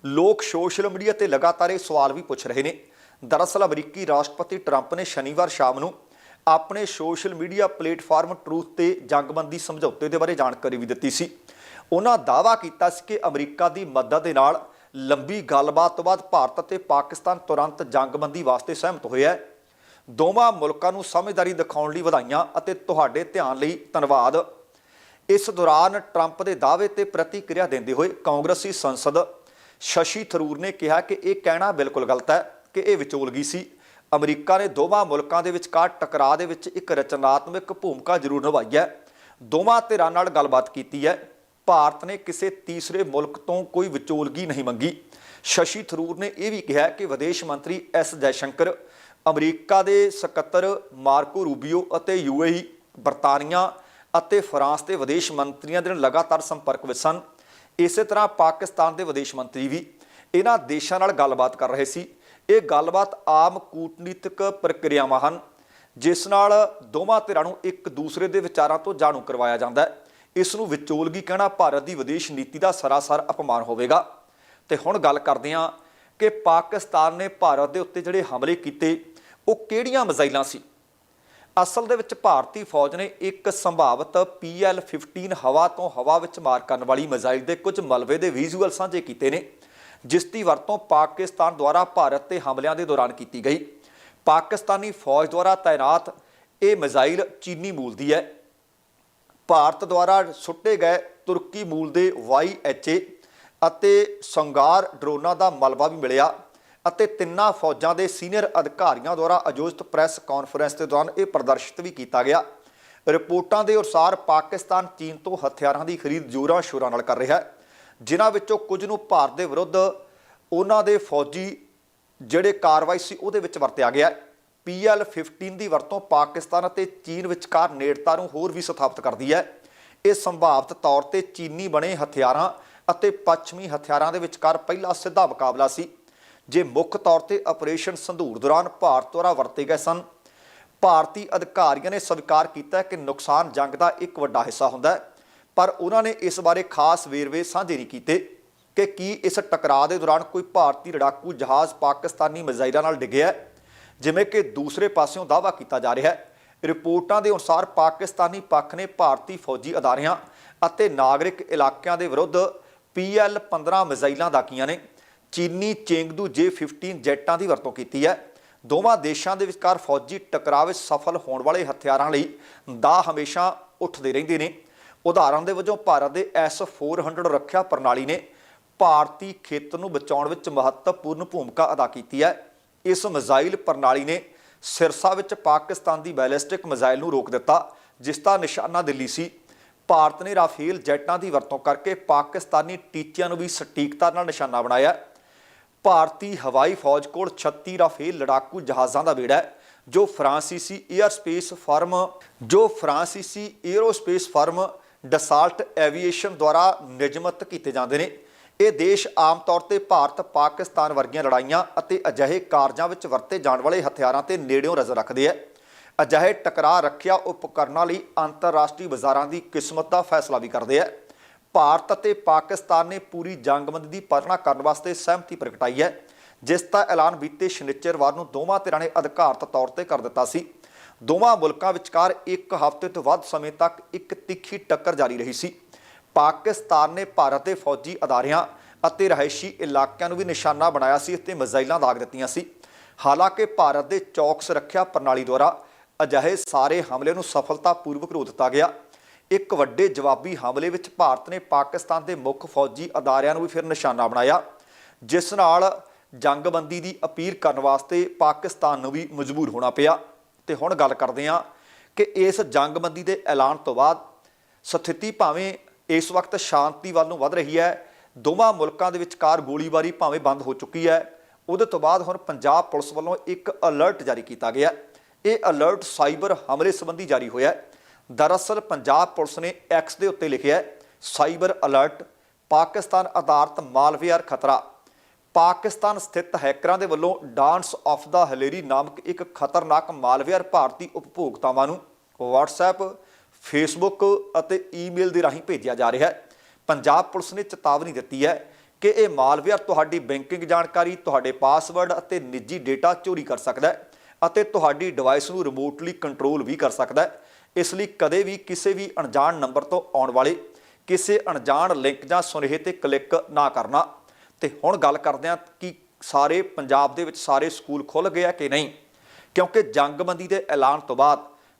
ਲੋਕ ਸੋਸ਼ਲ ਮੀਡੀਆ ਤੇ ਲਗਾਤਾਰ ਇਹ ਸਵਾਲ ਵੀ ਪੁੱਛ ਰਹੇ ਨੇ। ਦਰਅਸਲ ਅਮਰੀਕੀ ਰਾਸ਼ਟਰਪਤੀ ਟਰੰਪ ਨੇ ਸ਼ਨੀਵਾਰ ਸ਼ਾਮ ਨੂੰ ਆਪਣੇ ਸੋਸ਼ਲ ਮੀਡੀਆ ਪਲੇਟਫਾਰਮ ਟਰੂਥ ਤੇ ਜੰਗਬੰਦੀ ਸਮਝੌਤੇ ਦੇ ਬਾਰੇ ਜਾਣਕਾਰੀ ਵੀ ਦਿੱਤੀ ਸੀ। ਉਹਨਾਂ ਦਾਅਵਾ ਕੀਤਾ ਸੀ ਕਿ ਅਮਰੀਕਾ ਦੀ ਮਦਦ ਦੇ ਨਾਲ ਲੰਬੀ ਗੱਲਬਾਤ ਤੋਂ ਬਾਅਦ ਭਾਰਤ ਅਤੇ ਪਾਕਿਸਤਾਨ ਤੁਰੰਤ ਜੰਗਬੰਦੀ ਵਾਸਤੇ ਸਹਿਮਤ ਹੋਇਆ ਹੈ ਦੋਵਾਂ ਮੁਲਕਾਂ ਨੂੰ ਸਮਝਦਾਰੀ ਦਿਖਾਉਣ ਲਈ ਵਧਾਈਆਂ ਅਤੇ ਤੁਹਾਡੇ ਧਿਆਨ ਲਈ ਧੰਨਵਾਦ। ਇਸ ਦੌਰਾਨ ਟਰੰਪ ਦੇ ਦਾਅਵੇ ਤੇ ਪ੍ਰਤੀਕਿਰਿਆ ਦਿੰਦੇ ਹੋਏ ਕਾਂਗਰਸੀ ਸੰਸਦ ਸ਼ਸ਼ੀ ਥਰੂਰ ਨੇ ਕਿਹਾ ਕਿ ਇਹ ਕਹਿਣਾ ਬਿਲਕੁਲ ਗਲਤ ਹੈ ਕਿ ਇਹ ਵਿਚੋਲਗੀ ਸੀ। ਅਮਰੀਕਾ ਨੇ ਦੋਵਾਂ ਮੁਲਕਾਂ ਦੇ ਵਿਚਕਾਰ ਟਕਰਾਅ ਦੇ ਵਿੱਚ ਇੱਕ ਰਚਨਾਤਮਕ ਭੂਮਿਕਾ ਜ਼ਰੂਰ ਨਿਭਾਈ ਹੈ। ਦੋਵਾਂ ਧਿਰਾਂ ਨਾਲ ਗੱਲਬਾਤ ਕੀਤੀ ਹੈ। ਭਾਰਤ ਨੇ ਕਿਸੇ ਤੀਸਰੇ ਮੁਲਕ ਤੋਂ ਕੋਈ ਵਿਚੋਲਗੀ ਨਹੀਂ ਮੰਗੀ। ਸ਼ਸ਼ੀ ਥਰੂਰ ਨੇ ਇਹ ਵੀ ਕਿਹਾ ਕਿ ਵਿਦੇਸ਼ ਮੰਤਰੀ ਐਸ ਜੈਸ਼ੰਕਰ ਅਮਰੀਕਾ ਦੇ ਸਕੱਤਰ ਮਾਰਕੋ ਰੂਬੀਓ ਅਤੇ ਯੂਏਈ ਬਰਤਾਨੀਆ ਅਤੇ ਫਰਾਂਸ ਦੇ ਵਿਦੇਸ਼ ਮੰਤਰੀਆਂ ਦੇ ਨਾਲ ਲਗਾਤਾਰ ਸੰਪਰਕ ਵਿੱਚ ਸਨ। ਇਸੇ ਤਰ੍ਹਾਂ ਪਾਕਿਸਤਾਨ ਦੇ ਵਿਦੇਸ਼ ਮੰਤਰੀ ਵੀ ਇਹਨਾਂ ਦੇਸ਼ਾਂ ਨਾਲ ਗੱਲਬਾਤ ਕਰ ਰਹੇ ਸੀ। ਇਹ ਗੱਲਬਾਤ ਆਮ ਕੂਟਨੀਤਿਕ ਪ੍ਰਕਿਰਿਆਵਾਂ ਹਨ, ਜਿਸ ਨਾਲ ਦੋਵਾਂ ਧਿਰਾਂ ਨੂੰ ਇੱਕ ਦੂਸਰੇ ਦੇ ਵਿਚਾਰਾਂ ਤੋਂ ਜਾਣੂ ਕਰਵਾਇਆ ਜਾਂਦਾ ਹੈ। ਇਸ ਨੂੰ ਵਿਚੋਲਗੀ ਕਹਿਣਾ ਭਾਰਤ ਦੀ ਵਿਦੇਸ਼ ਨੀਤੀ ਦਾ ਸਰਾਸਰ ਅਪਮਾਨ ਹੋਵੇਗਾ। ਤੇ ਹੁਣ ਗੱਲ ਕਰਦੇ ਹਾਂ ਕਿ ਪਾਕਿਸਤਾਨ ਨੇ ਭਾਰਤ ਦੇ ਉੱਤੇ ਜਿਹੜੇ ਹਮਲੇ ਕੀਤੇ ਉਹ ਕਿਹੜੀਆਂ ਮਿਜ਼ਾਈਲਾਂ ਸੀ? ਅਸਲ ਦੇ ਵਿੱਚ ਭਾਰਤੀ ਫੌਜ ਨੇ ਇੱਕ ਸੰਭਾਵਿਤ PL-15 ਹਵਾ ਤੋਂ ਹਵਾ ਵਿੱਚ ਮਾਰ ਕਰਨ ਵਾਲੀ ਮਿਜ਼ਾਈਲ ਦੇ ਕੁਝ ਮਲਬੇ ਦੇ ਵਿਜ਼ੂਅਲ ਸਾਂਝੇ ਕੀਤੇ ਨੇ, ਜਿਸ ਦੀ ਵਰਤੋਂ ਪਾਕਿਸਤਾਨ ਦੁਆਰਾ ਭਾਰਤ ਤੇ ਹਮਲਿਆਂ ਦੇ ਦੌਰਾਨ ਕੀਤੀ ਗਈ। ਪਾਕਿਸਤਾਨੀ ਫੌਜ ਦੁਆਰਾ ਤਾਇਨਾਤ ਇਹ ਮਿਜ਼ਾਈਲ ਚੀਨੀ ਮੂਲ ਦੀ ਹੈ। ਭਾਰਤ ਦੁਆਰਾ ਸੁੱਟੇ ਗਏ ਤੁਰਕੀ ਮੂਲ ਦੇ YHA ਅਤੇ ਸੰਗਾਰ ਡਰੋਨਾਂ ਦਾ ਮਲਬਾ ਵੀ ਮਿਲਿਆ। ਅਤੇ ਤਿੰਨਾਂ ਫੌਜਾਂ ਦੇ ਸੀਨੀਅਰ ਅਧਿਕਾਰੀਆਂ ਦੁਆਰਾ ਆਯੋਜਿਤ ਪ੍ਰੈਸ ਕਾਨਫਰੰਸ ਦੇ ਦੌਰਾਨ ਇਹ ਪ੍ਰਦਰਸ਼ਿਤ ਵੀ ਕੀਤਾ ਗਿਆ। ਰਿਪੋਰਟਾਂ ਦੇ ਅਨੁਸਾਰ ਪਾਕਿਸਤਾਨ ਚੀਨ ਤੋਂ ਹਥਿਆਰਾਂ ਦੀ ਖਰੀਦ ਜ਼ੋਰਾਂ ਸ਼ੋਰਾਂ ਨਾਲ ਕਰ ਰਿਹਾ ਹੈ। ਜਿਨ੍ਹਾਂ ਵਿੱਚੋਂ ਕੁਝ ਨੂੰ ਭਾਰਤ ਦੇ ਵਿਰੁੱਧ ਉਹਨਾਂ ਦੇ ਫੌਜੀ ਜਿਹੜੇ ਕਾਰਵਾਈ ਸੀ ਉਹਦੇ ਵਿੱਚ ਵਰਤਿਆ ਗਿਆ ਹੈ। PL15 ਦੀ ਵਰਤੋਂ ਪਾਕਿਸਤਾਨ ਅਤੇ ਚੀਨ ਵਿਚਕਾਰ ਨੇੜਤਾ ਨੂੰ ਹੋਰ ਵੀ ਸਥਾਪਿਤ ਕਰਦੀ ਹੈ। ਇਹ ਸੰਭਾਵਿਤ ਤੌਰ ਤੇ ਚੀਨੀ ਬਣੇ ਹਥਿਆਰਾਂ ਅਤੇ ਪੱਛਮੀ ਹਥਿਆਰਾਂ ਦੇ ਵਿਚਕਾਰ ਪਹਿਲਾ ਸਿੱਧਾ ਮੁਕਾਬਲਾ ਸੀ। ਜੇ ਮੁੱਖ ਤੌਰ ਤੇ ਆਪਰੇਸ਼ਨ ਸੰਧੂਰ ਦੌਰਾਨ ਭਾਰਤ ਦੁਆਰਾ ਵਰਤੇ ਗਏ ਸਨ। ਭਾਰਤੀ ਅਧਿਕਾਰੀਆਂ ਨੇ ਸਵੀਕਾਰ ਕੀਤਾ ਕਿ ਨੁਕਸਾਨ ਜੰਗ ਦਾ ਇੱਕ ਵੱਡਾ ਹਿੱਸਾ ਹੁੰਦਾ ਹੈ, ਪਰ ਉਹਨਾਂ ਨੇ ਇਸ ਬਾਰੇ ਖਾਸ ਵੇਰਵੇ ਸਾਂਝੇ ਨਹੀਂ ਕੀਤੇ ਕਿ ਕੀ ਇਸ ਟਕਰਾਅ ਦੇ ਦੌਰਾਨ ਕੋਈ ਭਾਰਤੀ ਲੜਾਕੂ ਜਹਾਜ਼ ਪਾਕਿਸਤਾਨੀ ਮਿਜ਼ਾਈਲਾਂ ਨਾਲ ਡਿੱਗਿਆ ਜਿਵੇਂ ਕਿ ਦੂਸਰੇ ਪਾਸਿਓਂ ਦਾਅਵਾ ਕੀਤਾ ਜਾ ਰਿਹਾ ਹੈ। ਰਿਪੋਰਟਾਂ ਦੇ ਅਨੁਸਾਰ ਪਾਕਿਸਤਾਨੀ ਪੱਖ ਨੇ ਭਾਰਤੀ ਫੌਜੀ ਅਦਾਰਿਆਂ ਅਤੇ ਨਾਗਰਿਕ ਇਲਾਕਿਆਂ ਦੇ ਵਿਰੁੱਧ PL-15 ਮਿਜ਼ਾਈਲਾਂ ਦਾਕੀਆਂ ਨੇ। ਚੀਨੀ ਚੇਂਗਦੂ J-15 ਜੈਟਾਂ ਦੀ ਵਰਤੋਂ ਕੀਤੀ ਹੈ। ਦੋਵਾਂ ਦੇਸ਼ਾਂ ਦੇ ਵਿਚਕਾਰ ਫੌਜੀ ਟਕਰਾਅ ਵਿੱਚ ਸਫਲ ਹੋਣ ਵਾਲੇ ਹਥਿਆਰਾਂ ਲਈ ਦਾ ਹਮੇਸ਼ਾ ਉੱਠਦੇ ਰਹਿੰਦੇ ਨੇ। ਉਦਾਹਰਨ ਦੇ ਵਜੋਂ ਭਾਰਤ ਦੇ S-400 ਰੱਖਿਆ ਪ੍ਰਣਾਲੀ ਨੇ ਭਾਰਤੀ ਖੇਤਰ ਨੂੰ ਬਚਾਉਣ ਵਿੱਚ ਮਹੱਤਵਪੂਰਨ ਭੂਮਿਕਾ ਅਦਾ ਕੀਤੀ ਹੈ। ਇਸ ਮਿਜ਼ਾਈਲ ਪ੍ਰਣਾਲੀ ਨੇ ਸਿਰਸਾ ਵਿੱਚ ਪਾਕਿਸਤਾਨ ਦੀ ਬੈਲਿਸਟਿਕ ਮਿਜ਼ਾਈਲ ਨੂੰ ਰੋਕ ਦਿੱਤਾ, ਜਿਸ ਦਾ ਨਿਸ਼ਾਨਾ ਦਿੱਲੀ ਸੀ। ਭਾਰਤ ਨੇ ਰਾਫੇਲ ਜੈਟਾਂ ਦੀ ਵਰਤੋਂ ਕਰਕੇ ਪਾਕਿਸਤਾਨੀ ਟੀਚਿਆਂ ਨੂੰ ਵੀ ਸਟੀਕਤਾ ਨਾਲ ਨਿਸ਼ਾਨਾ ਬਣਾਇਆ। ਭਾਰਤੀ ਹਵਾਈ ਫੌਜ ਕੋਲ 36 ਰਾਫੇਲ ਲੜਾਕੂ ਜਹਾਜ਼ਾਂ ਦਾ ਬੇੜਾ ਹੈ, ਜੋ ਫਰਾਂਸੀਸੀ 에ਅਰ ਸਪੇਸ ਫਰਮ ਜੋ ਫਰਾਂਸੀਸੀ ਏਅਰੋਸਪੇਸ ਫਰਮ ਡਸਾਲਟ ਐਵੀਏਸ਼ਨ ਦੁਆਰਾ ਨਿਯਮਤ ਕੀਤੇ ਜਾਂਦੇ ਨੇ। ਇਹ ਦੇਸ਼ ਆਮ ਤੌਰ ਤੇ ਭਾਰਤ, ਪਾਕਿਸਤਾਨ ਵਰਗੀਆਂ ਲੜਾਈਆਂ ਅਤੇ ਅਜਿਹੇ ਕਾਰਜਾਂ ਵਿੱਚ ਵਰਤੇ ਜਾਣ ਵਾਲੇ ਹਥਿਆਰਾਂ ਤੇ ਨੇੜਿਓਂ ਨਜ਼ਰ ਰੱਖਦੇ ਹੈ। ਅਜਿਹੇ ਟਕਰਾਅ ਰੱਖਿਆ ਉਪਕਰਨਾਂ ਲਈ ਅੰਤਰਰਾਸ਼ਟਰੀ ਬਾਜ਼ਾਰਾਂ ਦੀ ਕਿਸਮਤ ਦਾ ਫੈਸਲਾ ਵੀ ਕਰਦੇ ਹੈ। ਭਾਰਤ ਅਤੇ ਪਾਕਿਸਤਾਨ ਨੇ ਪੂਰੀ ਜੰਗਬੰਦੀ ਦੀ ਪਾਲਣਾ ਕਰਨ ਵਾਸਤੇ ਸਹਿਮਤੀ ਪ੍ਰਗਟਾਈ ਹੈ, ਜਿਸ ਦਾ ਐਲਾਨ ਬੀਤੇ ਸ਼ਨੀਚਰਵਾਰ ਨੂੰ ਦੋਵਾਂ ਧਿਰਾਂ ਨੇ ਅਧਿਕਾਰਤ ਤੌਰ ਤੇ ਕਰ ਦਿੱਤਾ ਸੀ। ਦੋਵਾਂ ਮੁਲਕਾਂ ਵਿਚਕਾਰ ਇੱਕ ਹਫ਼ਤੇ ਤੋਂ ਵੱਧ ਸਮੇਂ ਤੱਕ ਇੱਕ ਤਿੱਖੀ ਟੱਕਰ ਜਾਰੀ ਰਹੀ ਸੀ। ਪਾਕਿਸਤਾਨ ਨੇ ਭਾਰਤ ਦੇ ਫੌਜੀ ਅਦਾਰਿਆਂ ਅਤੇ ਰਹਿائشੀ ਇਲਾਕਿਆਂ ਨੂੰ ਵੀ ਨਿਸ਼ਾਨਾ ਬਣਾਇਆ ਸੀ ਅਤੇ ਮਿਜ਼ਾਈਲਾਂ ਦਾਗ ਦਿੱਤੀਆਂ ਸੀ। ਹਾਲਾਂਕਿ ਭਾਰਤ ਦੇ ਚੌਕਸ ਰੱਖਿਆ ਪ੍ਰਣਾਲੀ ਦੁਆਰਾ ਅਜਿਹੇ ਸਾਰੇ ਹਮਲੇ ਨੂੰ ਸਫਲਤਾਪੂਰਵਕ ਰੋਕ ਦਿੱਤਾ ਗਿਆ। ਇੱਕ ਵੱਡੇ ਜਵਾਬੀ ਹਮਲੇ ਵਿੱਚ ਭਾਰਤ ਨੇ ਪਾਕਿਸਤਾਨ ਦੇ ਮੁੱਖ ਫੌਜੀ ਅਦਾਰਿਆਂ ਨੂੰ ਵੀ ਫਿਰ ਨਿਸ਼ਾਨਾ ਬਣਾਇਆ, ਜਿਸ ਨਾਲ ਜੰਗਬੰਦੀ ਦੀ ਅਪੀਲ ਕਰਨ ਵਾਸਤੇ ਪਾਕਿਸਤਾਨ ਨੂੰ ਵੀ ਮਜਬੂਰ ਹੋਣਾ ਪਿਆ। ਤੇ ਹੁਣ ਗੱਲ ਕਰਦੇ ਹਾਂ ਕਿ ਇਸ ਜੰਗਬੰਦੀ ਦੇ ਐਲਾਨ ਤੋਂ ਬਾਅਦ ਸਥਿਤੀ ਭਾਵੇਂ ਇਸ ਵਕਤ ਸ਼ਾਂਤੀ ਵੱਲ ਨੂੰ ਵੱਧ ਰਹੀ ਹੈ, ਦੋਵਾਂ ਮੁਲਕਾਂ ਦੇ ਵਿਚਕਾਰ ਗੋਲੀਬਾਰੀ ਭਾਵੇਂ ਬੰਦ ਹੋ ਚੁੱਕੀ ਹੈ, ਉਹਦੇ ਤੋਂ ਬਾਅਦ ਹੁਣ ਪੰਜਾਬ ਪੁਲਿਸ ਵੱਲੋਂ ਇੱਕ ਅਲਰਟ ਜਾਰੀ ਕੀਤਾ ਗਿਆ। ਇਹ ਅਲਰਟ ਸਾਈਬਰ ਹਮਲੇ ਸੰਬੰਧੀ ਜਾਰੀ ਹੋਇਆ ਹੈ। ਦਰਅਸਲ ਪੰਜਾਬ ਪੁਲਿਸ ਨੇ ਐਕਸ ਦੇ ਉੱਤੇ ਲਿਖਿਆ ਹੈ, ਸਾਈਬਰ ਅਲਰਟ, ਪਾਕਿਸਤਾਨ ਆਧਾਰਿਤ ਮਾਲਵੇਅਰ ਖਤਰਾ। ਪਾਕਿਸਤਾਨ ਸਥਿਤ ਹੈਕਰਾਂ ਦੇ ਵੱਲੋਂ ਡਾਂਸ ਆਫ ਦਾ ਹਲੇਰੀ ਨਾਮਕ ਇੱਕ ਖਤਰਨਾਕ ਮਾਲਵੇਅਰ ਭਾਰਤੀ ਉਪਭੋਗਤਾਵਾਂ ਨੂੰ WhatsApp, Facebook ਅਤੇ ਈਮੇਲ ਦੇ ਰਾਹੀਂ ਭੇਜਿਆ ਜਾ ਰਿਹਾ ਹੈ। ਪੰਜਾਬ ਪੁਲਿਸ ਨੇ ਚੇਤਾਵਨੀ ਦਿੱਤੀ ਹੈ ਕਿ ਇਹ ਮਾਲਵੇਅਰ ਤੁਹਾਡੀ ਬੈਂਕਿੰਗ ਜਾਣਕਾਰੀ, ਤੁਹਾਡੇ ਪਾਸਵਰਡ ਅਤੇ ਨਿੱਜੀ ਡੇਟਾ ਚੋਰੀ ਕਰ ਸਕਦਾ ਹੈ ਅਤੇ ਤੁਹਾਡੀ ਡਿਵਾਈਸ ਨੂੰ ਰਿਮੋਟਲੀ ਕੰਟਰੋਲ ਵੀ ਕਰ ਸਕਦਾ ਹੈ। ਇਸ ਲਈ ਕਦੇ ਵੀ ਕਿਸੇ ਵੀ ਅਣਜਾਣ ਨੰਬਰ ਤੋਂ ਆਉਣ ਵਾਲੇ ਕਿਸੇ ਅਣਜਾਣ ਲਿੰਕ ਜਾਂ ਸੁਨੇਹੇ ਤੇ ਕਲਿੱਕ ਨਾ ਕਰਨਾ। ਤੇ ਹੁਣ ਗੱਲ ਕਰਦੇ ਹਾਂ ਕਿ ਸਾਰੇ ਪੰਜਾਬ ਦੇ ਵਿੱਚ ਸਾਰੇ ਸਕੂਲ ਖੁੱਲ ਗਏ ਆ ਕਿ ਨਹੀਂ? ਕਿਉਂਕਿ ਜੰਗਬੰਦੀ ਦੇ ਐਲਾਨ ਤੋਂ ਬਾਅਦ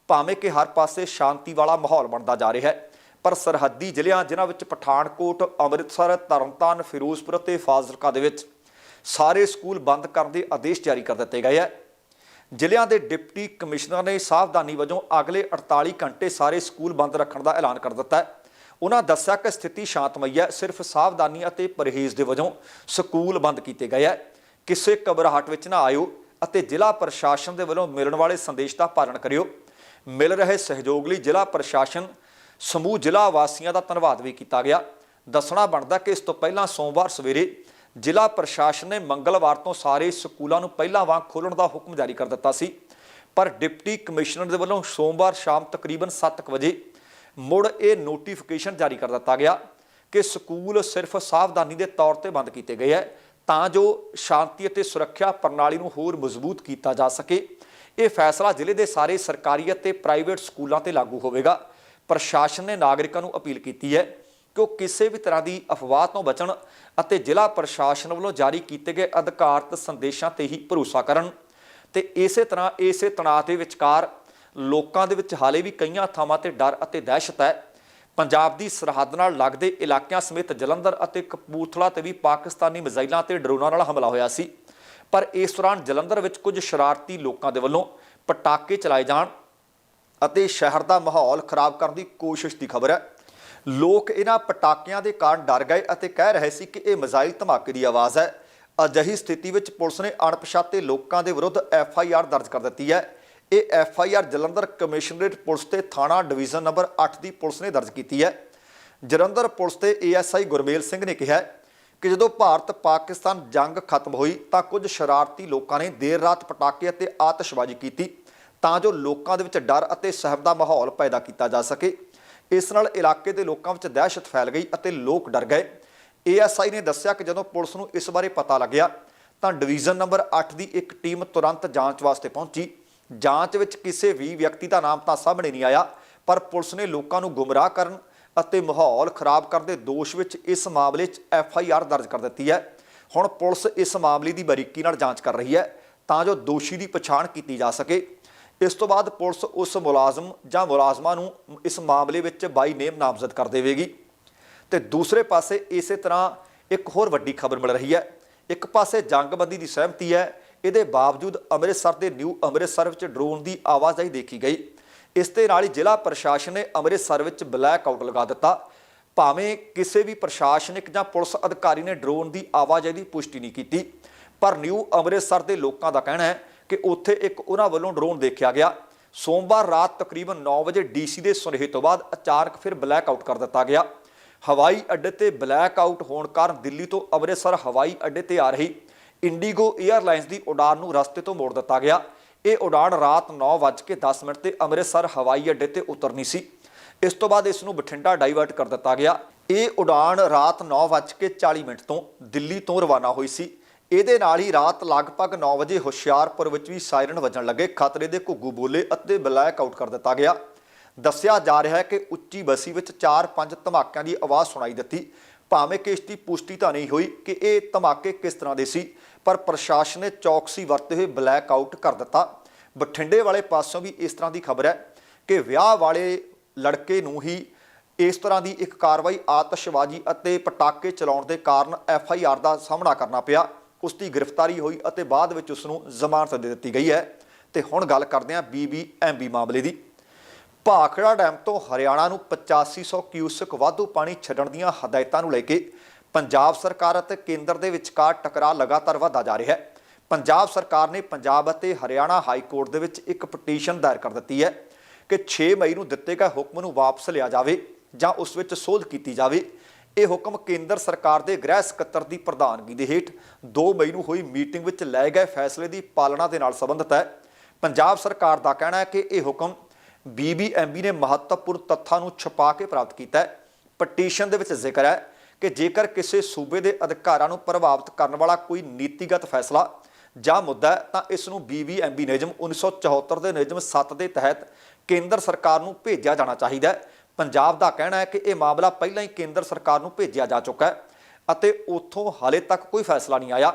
ਭਾਵੇਂ ਕਿ ਹਰ ਪਾਸੇ ਸ਼ਾਂਤੀ ਵਾਲਾ ਮਾਹੌਲ ਬਣਦਾ ਜਾ ਰਿਹਾ ਹੈ, ਪਰ ਸਰਹੱਦੀ ਜ਼ਿਲ੍ਹਿਆਂ ਜਿਨ੍ਹਾਂ ਵਿੱਚ ਪਠਾਨਕੋਟ, ਅੰਮ੍ਰਿਤਸਰ, ਤਰਨਤਾਰਨ, ਫਿਰੋਜ਼ਪੁਰ ਅਤੇ ਫਾਜ਼ਿਲਕਾ ਦੇ ਵਿੱਚ ਸਾਰੇ ਸਕੂਲ ਬੰਦ ਕਰਨ ਦੇ ਆਦੇਸ਼ ਜਾਰੀ ਕਰ ਦਿੱਤੇ ਗਏ ਹੈ ਜ਼ਿਲ੍ਹਿਆਂ ਦੇ ਡਿਪਟੀ ਕਮਿਸ਼ਨਰ ਨੇ ਸਾਵਧਾਨੀ ਵਜੋਂ ਅਗਲੇ 48 ਘੰਟੇ ਸਾਰੇ ਸਕੂਲ ਬੰਦ ਰੱਖਣ ਦਾ ਐਲਾਨ ਕਰ ਦਿੱਤਾ ਹੈ। ਉਹਨਾਂ ਦੱਸਿਆ ਕਿ ਸਥਿਤੀ ਸ਼ਾਂਤਮਈ ਹੈ, ਸਿਰਫ ਸਾਵਧਾਨੀ ਅਤੇ ਪਰਹੇਜ਼ ਦੇ ਵਜੋਂ ਸਕੂਲ ਬੰਦ ਕੀਤੇ ਗਏ ਹੈ। ਕਿਸੇ ਘਬਰਾਹਟ ਵਿੱਚ ਨਾ ਆਇਓ ਅਤੇ ਜ਼ਿਲ੍ਹਾ ਪ੍ਰਸ਼ਾਸਨ ਦੇ ਵੱਲੋਂ ਮਿਲਣ ਵਾਲੇ ਸੰਦੇਸ਼ ਦਾ ਪਾਲਣ ਕਰਿਓ। ਮਿਲ ਰਹੇ ਸਹਿਯੋਗ ਲਈ ਜ਼ਿਲ੍ਹਾ ਪ੍ਰਸ਼ਾਸਨ, ਸਮੂਹ ਜ਼ਿਲ੍ਹਾ ਵਾਸੀਆਂ ਦਾ ਧੰਨਵਾਦ ਵੀ ਕੀਤਾ ਗਿਆ। ਦੱਸਣਾ ਬਣਦਾ ਕਿ ਇਸ ਤੋਂ ਪਹਿਲਾਂ ਸੋਮਵਾਰ ਸਵੇਰੇ ਜ਼ਿਲ੍ਹਾ ਪ੍ਰਸ਼ਾਸਨ ਨੇ ਮੰਗਲਵਾਰ ਤੋਂ ਸਾਰੇ ਸਕੂਲਾਂ ਨੂੰ ਪਹਿਲਾਂ ਵਾਂਗ ਖੋਲ੍ਹਣ ਦਾ ਹੁਕਮ ਜਾਰੀ ਕਰ ਦਿੱਤਾ ਸੀ। ਪਰ ਡਿਪਟੀ ਕਮਿਸ਼ਨਰ ਦੇ ਵੱਲੋਂ ਸੋਮਵਾਰ ਸ਼ਾਮ ਤਕਰੀਬਨ 7:00 ਵਜੇ ਮੁੜ ਇਹ ਨੋਟੀਫਿਕੇਸ਼ਨ ਜਾਰੀ ਕਰ ਦਿੱਤਾ ਗਿਆ ਕਿ ਸਕੂਲ ਸਿਰਫ ਸਾਵਧਾਨੀ ਦੇ ਤੌਰ ਤੇ ਬੰਦ ਕੀਤੇ ਗਏ ਹੈ, ਤਾਂ ਜੋ ਸ਼ਾਂਤੀ ਅਤੇ ਸੁਰੱਖਿਆ ਪ੍ਰਣਾਲੀ ਨੂੰ ਹੋਰ ਮਜ਼ਬੂਤ ਕੀਤਾ ਜਾ ਸਕੇ। ਇਹ ਫੈਸਲਾ ਜ਼ਿਲ੍ਹੇ ਦੇ ਸਾਰੇ ਸਰਕਾਰੀ ਅਤੇ ਪ੍ਰਾਈਵੇਟ ਸਕੂਲਾਂ ਤੇ ਲਾਗੂ ਹੋਵੇਗਾ। ਪ੍ਰਸ਼ਾਸਨ ਨੇ ਨਾਗਰਿਕਾਂ ਨੂੰ ਅਪੀਲ ਕੀਤੀ ਹੈ ਕਿ ਉਹ ਕਿਸੇ ਵੀ ਤਰ੍ਹਾਂ ਦੀ ਅਫਵਾਹ ਤੋਂ ਬਚਣ ਅਤੇ ਜ਼ਿਲ੍ਹਾ ਪ੍ਰਸ਼ਾਸਨ ਵੱਲੋਂ ਜਾਰੀ ਕੀਤੇ ਗਏ ਅਧਿਕਾਰਤ ਸੰਦੇਸ਼ਾਂ ਤੇ ਹੀ ਭਰੋਸਾ ਕਰਨ। ਤੇ ਇਸੇ ਤਰ੍ਹਾਂ ਇਸੇ ਤਣਾਅ ਦੇ ਵਿਚਕਾਰ ਲੋਕਾਂ ਦੇ ਵਿੱਚ ਹਾਲੇ ਵੀ ਕਈਆਂ ਥਾਵਾਂ ਤੇ ਡਰ ਅਤੇ ਦਹਿਸ਼ਤ ਹੈ। ਪੰਜਾਬ ਦੀ ਸਰਹੱਦ ਨਾਲ ਲੱਗਦੇ ਇਲਾਕਿਆਂ ਸਮੇਤ ਜਲੰਧਰ ਅਤੇ ਕਪੂਰਥਲਾ ਤੇ ਵੀ ਪਾਕਿਸਤਾਨੀ ਮਿਜ਼ਾਈਲਾਂ ਤੇ ਡਰੋਨਾਂ ਨਾਲ ਹਮਲਾ ਹੋਇਆ ਸੀ। ਪਰ ਇਸ ਦੌਰਾਨ ਜਲੰਧਰ ਵਿੱਚ ਕੁਝ ਸ਼ਰਾਰਤੀ ਲੋਕਾਂ ਦੇ ਵੱਲੋਂ ਪਟਾਕੇ ਚਲਾਏ ਜਾਣ ਅਤੇ ਸ਼ਹਿਰ ਦਾ ਮਾਹੌਲ ਖਰਾਬ ਕਰਨ ਦੀ ਕੋਸ਼ਿਸ਼ ਦੀ ਖਬਰ ਹੈ। ਲੋਕ ਇਹਨਾਂ ਪਟਾਕਿਆਂ ਦੇ ਕਾਰਨ ਡਰ ਗਏ ਅਤੇ ਕਹਿ ਰਹੇ ਸੀ ਕਿ ਇਹ ਮਿਜ਼ਾਈਲ ਧਮਾਕੇ ਦੀ ਆਵਾਜ਼ ਹੈ। ਅਜਿਹੀ ਸਥਿਤੀ ਵਿੱਚ ਪੁਲਿਸ ਨੇ ਅਣਪਛਾਤੇ ਲੋਕਾਂ ਦੇ ਵਿਰੁੱਧ ਐਫ ਆਈ ਆਰ ਦਰਜ ਕਰ ਦਿੱਤੀ ਹੈ। ਇਹ F I R Jalandhar commissionerate police ਤੇ ਥਾਣਾ ਡਿਵੀਜ਼ਨ ਨੰਬਰ 8 ਦੀ ਪੁਲਿਸ ਨੇ ਦਰਜ ਕੀਤੀ ਹੈ। ਜਲੰਧਰ ਪੁਲਿਸ ਤੇ ਏਐਸਆਈ ਗੁਰਮੇਲ ਸਿੰਘ ਨੇ ਕਿਹਾ ਕਿ ਜਦੋਂ ਭਾਰਤ ਪਾਕਿਸਤਾਨ ਜੰਗ ਖਤਮ ਹੋਈ ਤਾਂ ਕੁਝ ਸ਼ਰਾਰਤੀ ਲੋਕਾਂ ਨੇ ਦੇਰ ਰਾਤ ਪਟਾਕੇ ਅਤੇ ਆਤਿਸ਼ਬਾਜ਼ੀ ਕੀਤੀ ਤਾਂ ਜੋ ਲੋਕਾਂ ਦੇ ਵਿੱਚ ਡਰ ਅਤੇ ਸਹਿਮ ਦਾ ਮਾਹੌਲ ਪੈਦਾ ਕੀਤਾ ਜਾ ਸਕੇ। ਇਸ ਨਾਲ ਇਲਾਕੇ ਦੇ ਲੋਕਾਂ ਵਿੱਚ ਦਹਿਸ਼ਤ ਫੈਲ ਗਈ ਅਤੇ ਲੋਕ ਡਰ ਗਏ। ਏਐਸਆਈ ਨੇ ਦੱਸਿਆ ਕਿ ਜਦੋਂ ਪੁਲਿਸ ਨੂੰ ਇਸ ਬਾਰੇ ਪਤਾ ਲੱਗਿਆ, ਤਾਂ ਡਿਵੀਜ਼ਨ ਨੰਬਰ 8 ਦੀ ਇੱਕ ਟੀਮ ਤੁਰੰਤ ਜਾਂਚ ਵਾਸਤੇ ਪਹੁੰਚੀ। ਜਾਂਚ ਵਿੱਚ ਕਿਸੇ ਵੀ ਵਿਅਕਤੀ ਦਾ ਨਾਮ ਤਾਂ ਸਾਹਮਣੇ ਨਹੀਂ ਆਇਆ, ਪਰ ਪੁਲਿਸ ਨੇ ਲੋਕਾਂ ਨੂੰ ਗੁੰਮਰਾਹ ਕਰਨ ਅਤੇ ਮਾਹੌਲ ਖਰਾਬ ਕਰਨ ਦੇ ਦੋਸ਼ ਵਿੱਚ ਇਸ ਮਾਮਲੇ 'ਚ ਐਫ ਆਈ ਆਰ ਦਰਜ ਕਰ ਦਿੱਤੀ ਹੈ। ਹੁਣ ਪੁਲਿਸ ਇਸ ਮਾਮਲੇ ਦੀ ਬਰੀਕੀ ਨਾਲ ਜਾਂਚ ਕਰ ਰਹੀ ਹੈ, ਤਾਂ ਜੋ ਦੋਸ਼ੀ ਦੀ ਪਛਾਣ ਕੀਤੀ ਜਾ ਸਕੇ। ਇਸ ਤੋਂ ਬਾਅਦ ਪੁਲਿਸ ਉਸ ਮੁਲਾਜ਼ਮ ਜਾਂ ਮੁਲਾਜ਼ਮਾਂ ਨੂੰ ਇਸ ਮਾਮਲੇ ਵਿੱਚ ਬਾਈ ਨੇਮ ਨਾਮਜ਼ਦ ਕਰ ਦੇਵੇਗੀ। ਤੇ ਦੂਸਰੇ ਪਾਸੇ ਇਸੇ ਤਰ੍ਹਾਂ ਇੱਕ ਹੋਰ ਵੱਡੀ ਖਬਰ ਮਿਲ ਰਹੀ ਹੈ। ਇੱਕ ਪਾਸੇ ਜੰਗਬੰਦੀ ਦੀ ਸਹਿਮਤੀ ਹੈ। ਇਹਦੇ ਬਾਵਜੂਦ ਅੰਮ੍ਰਿਤਸਰ ਦੇ ਨਿਊ ਅੰਮ੍ਰਿਤਸਰ ਵਿੱਚ ਡਰੋਨ ਦੀ ਆਵਾਜਾਈ ਦੇਖੀ ਗਈ। ਇਸ ਦੇ ਨਾਲ ਹੀ ਜ਼ਿਲ੍ਹਾ ਪ੍ਰਸ਼ਾਸਨ ਨੇ ਅੰਮ੍ਰਿਤਸਰ ਵਿੱਚ ਬਲੈਕ ਆਊਟ ਲਗਾ ਦਿੱਤਾ। ਭਾਵੇਂ ਕਿਸੇ ਵੀ ਪ੍ਰਸ਼ਾਸਨਿਕ ਜਾਂ ਪੁਲਿਸ ਅਧਿਕਾਰੀ ਨੇ ਡਰੋਨ ਦੀ ਆਵਾਜਾਈ ਦੀ ਪੁਸ਼ਟੀ ਨਹੀਂ ਕੀਤੀ, ਪਰ ਨਿਊ ਅੰਮ੍ਰਿਤਸਰ ਦੇ ਲੋਕਾਂ ਦਾ ਕਹਿਣਾ ਹੈ ਕਿ ਉੱਥੇ ਇੱਕ ਉਹਨਾਂ ਵੱਲੋਂ ਡਰੋਨ ਦੇਖਿਆ ਗਿਆ। ਸੋਮਵਾਰ ਰਾਤ ਤਕਰੀਬਨ 9 ਵਜੇ ਡੀਸੀ ਦੇ ਸੁਨੇਹੇ ਤੋਂ ਬਾਅਦ ਅਚਾਨਕ ਫਿਰ ਬਲੈਕ ਆਊਟ ਕਰ ਦਿੱਤਾ ਗਿਆ। ਹਵਾਈ ਅੱਡੇ ਤੇ ਬਲੈਕ ਆਊਟ ਹੋਣ ਕਾਰਨ ਦਿੱਲੀ ਤੋਂ ਅੰਮ੍ਰਿਤਸਰ ਹਵਾਈ ਅੱਡੇ ਤੇ ਆ ਰਹੀ ਇੰਡੀਗੋ 에ਅਰਲਾਈਨਸ ਦੀ ਉਡਾਨ ਨੂੰ ਰਸਤੇ ਤੋਂ ਮੋੜ ਦਿੱਤਾ ਗਿਆ। ਇਹ ਉਡਾਨ ਰਾਤ 9:10 ਮਿੰਟ ਤੇ ਅੰਮ੍ਰਿਤਸਰ ਹਵਾਈ ਅੱਡੇ ਤੇ ਉਤਰਨੀ ਸੀ। ਇਸ ਤੋਂ ਬਾਅਦ ਇਸ ਨੂੰ ਬਠਿੰਡਾ ਡਾਈਵਰਟ ਕਰ ਦਿੱਤਾ ਗਿਆ। ਇਹ ਉਡਾਨ ਰਾਤ 9:40 ਮਿੰਟ ਤੋਂ ਦਿੱਲੀ ਤੋਂ ਰਵਾਨਾ ਹੋਈ ਸੀ। ਇਹਦੇ ਨਾਲ ਹੀ ਰਾਤ ਲਗਭਗ 9 ਵਜੇ ਹੁਸ਼ਿਆਰਪੁਰ ਵਿੱਚ ਵੀ ਸਾਇਰਨ ਵੱਜਣ ਲੱਗੇ। ਖਤਰੇ ਦੇ ਘੁੱਗੂ ਬੋਲੇ ਅਤੇ ਬਲੈਕ ਆਊਟ ਕਰ ਦਿੱਤਾ ਗਿਆ। ਦੱਸਿਆ ਜਾ ਰਿਹਾ ਹੈ ਕਿ ਉੱਚੀ ਬਸੀ ਵਿੱਚ 4-5 ਧਮਾਕਿਆਂ ਦੀ ਆਵਾਜ਼ ਸੁਣਾਈ ਦਿੱਤੀ। ਭਾਵੇਂ ਕਿ ਇਸ ਦੀ ਪੁਸ਼ਟੀ ਤਾਂ ਨਹੀਂ ਹੋਈ ਕਿ ਇਹ ਧਮਾਕੇ ਕਿਸ ਤਰ੍ਹਾਂ ਦੇ ਸੀ, ਪਰ ਪ੍ਰਸ਼ਾਸਨ ਨੇ ਚੌਕਸੀ ਵਰਤੇ ਹੋਏ ਬਲੈਕ ਆਊਟ ਕਰ ਦਿੱਤਾ। ਬਠਿੰਡੇ ਵਾਲੇ ਪਾਸੋਂ ਵੀ ਇਸ ਤਰ੍ਹਾਂ ਦੀ ਖਬਰ ਹੈ ਕਿ ਵਿਆਹ ਵਾਲੇ ਲੜਕੇ ਨੂੰ ਹੀ ਇਸ ਤਰ੍ਹਾਂ ਦੀ ਇੱਕ ਕਾਰਵਾਈ ਆਤਿਸ਼ਬਾਜ਼ੀ ਅਤੇ ਪਟਾਕੇ ਚਲਾਉਣ ਦੇ ਕਾਰਨ ਐਫ ਆਈ ਆਰ ਦਾ ਸਾਹਮਣਾ ਕਰਨਾ ਪਿਆ। ਉਸ ਦੀ ਗ੍ਰਿਫਤਾਰੀ ਹੋਈ ਅਤੇ ਬਾਅਦ ਵਿੱਚ ਉਸ ਨੂੰ ਜ਼ਮਾਨਤ ਦੇ ਦਿੱਤੀ ਗਈ ਹੈ। ਤੇ ਹੁਣ ਗੱਲ ਕਰਦੇ ਹਾਂ ਬੀਬੀਐਮਬੀ ਮਾਮਲੇ ਦੀ। ਭਾਖੜਾ ਡੈਮ ਤੋਂ ਹਰਿਆਣਾ ਨੂੰ 8500 ਕਿਊਸਕ ਵਾਧੂ ਪਾਣੀ ਛੱਡਣ ਦੀਆਂ ਹਦਾਇਤਾਂ ਨੂੰ ਲੈ ਕੇ ਪੰਜਾਬ ਸਰਕਾਰ ਅਤੇ ਕੇਂਦਰ ਦੇ ਵਿਚਕਾਰ ਟਕਰਾਅ ਲਗਾਤਾਰ ਵਧਦਾ ਜਾ ਰਿਹਾ ਹੈ। ਪੰਜਾਬ ਸਰਕਾਰ ਨੇ ਪੰਜਾਬ ਅਤੇ ਹਰਿਆਣਾ ਹਾਈ ਕੋਰਟ ਦੇ ਵਿੱਚ ਇੱਕ ਪਟੀਸ਼ਨ ਦਾਇਰ ਕਰ ਦਿੱਤੀ ਹੈ ਕਿ 6 ਮਈ ਨੂੰ ਦਿੱਤੇ ਗਏ ਹੁਕਮ ਨੂੰ ਵਾਪਸ ਲਿਆ ਜਾਵੇ ਜਾਂ ਉਸ ਵਿੱਚ ਸੋਧ ਕੀਤੀ ਜਾਵੇ। ਇਹ ਹੁਕਮ ਕੇਂਦਰ ਸਰਕਾਰ ਦੇ ਗ੍ਰਹਿ ਸਕੱਤਰ ਦੀ ਪ੍ਰਧਾਨਗੀ ਦੇ ਹੇਠ 2 ਮਈ ਨੂੰ ਹੋਈ ਮੀਟਿੰਗ ਵਿੱਚ ਲਏ ਗਏ ਫੈਸਲੇ ਦੀ ਪਾਲਣਾ ਦੇ ਨਾਲ ਸੰਬੰਧਿਤ ਹੈ। ਪੰਜਾਬ ਸਰਕਾਰ ਦਾ ਕਹਿਣਾ ਹੈ ਕਿ ਇਹ ਹੁਕਮ ਬੀਬੀਐਮਬੀ ਨੇ ਮਹੱਤਵਪੂਰਨ ਤੱਥਾਂ ਨੂੰ ਛੁਪਾ ਕੇ ਪ੍ਰਾਪਤ ਕੀਤਾ ਹੈ। ਪਟੀਸ਼ਨ ਦੇ ਵਿੱਚ ਜ਼ਿਕਰ ਹੈ ਕਿ ਜੇਕਰ ਕਿਸੇ ਸੂਬੇ ਦੇ ਅਧਿਕਾਰਾਂ ਨੂੰ ਪ੍ਰਭਾਵਿਤ ਕਰਨ ਵਾਲਾ ਕੋਈ ਨੀਤੀਗਤ ਫੈਸਲਾ ਜਾਂ ਮੁੱਦਾ ਤਾਂ ਇਸ ਨੂੰ ਬੀਬੀਐਮਬੀ ਨਿਯਮ 1974 ਦੇ ਨਿਯਮ 7 ਦੇ ਤਹਿਤ ਕੇਂਦਰ ਸਰਕਾਰ ਨੂੰ ਭੇਜਿਆ ਜਾਣਾ ਚਾਹੀਦਾ ਹੈ। ਪੰਜਾਬ ਦਾ ਕਹਿਣਾ ਹੈ ਕਿ ਇਹ ਮਾਮਲਾ ਪਹਿਲਾਂ ਹੀ ਕੇਂਦਰ ਸਰਕਾਰ ਨੂੰ ਭੇਜਿਆ ਜਾ ਚੁੱਕਾ ਹੈ ਅਤੇ ਉੱਥੋਂ ਹਾਲੇ ਤੱਕ ਕੋਈ ਫੈਸਲਾ ਨਹੀਂ ਆਇਆ।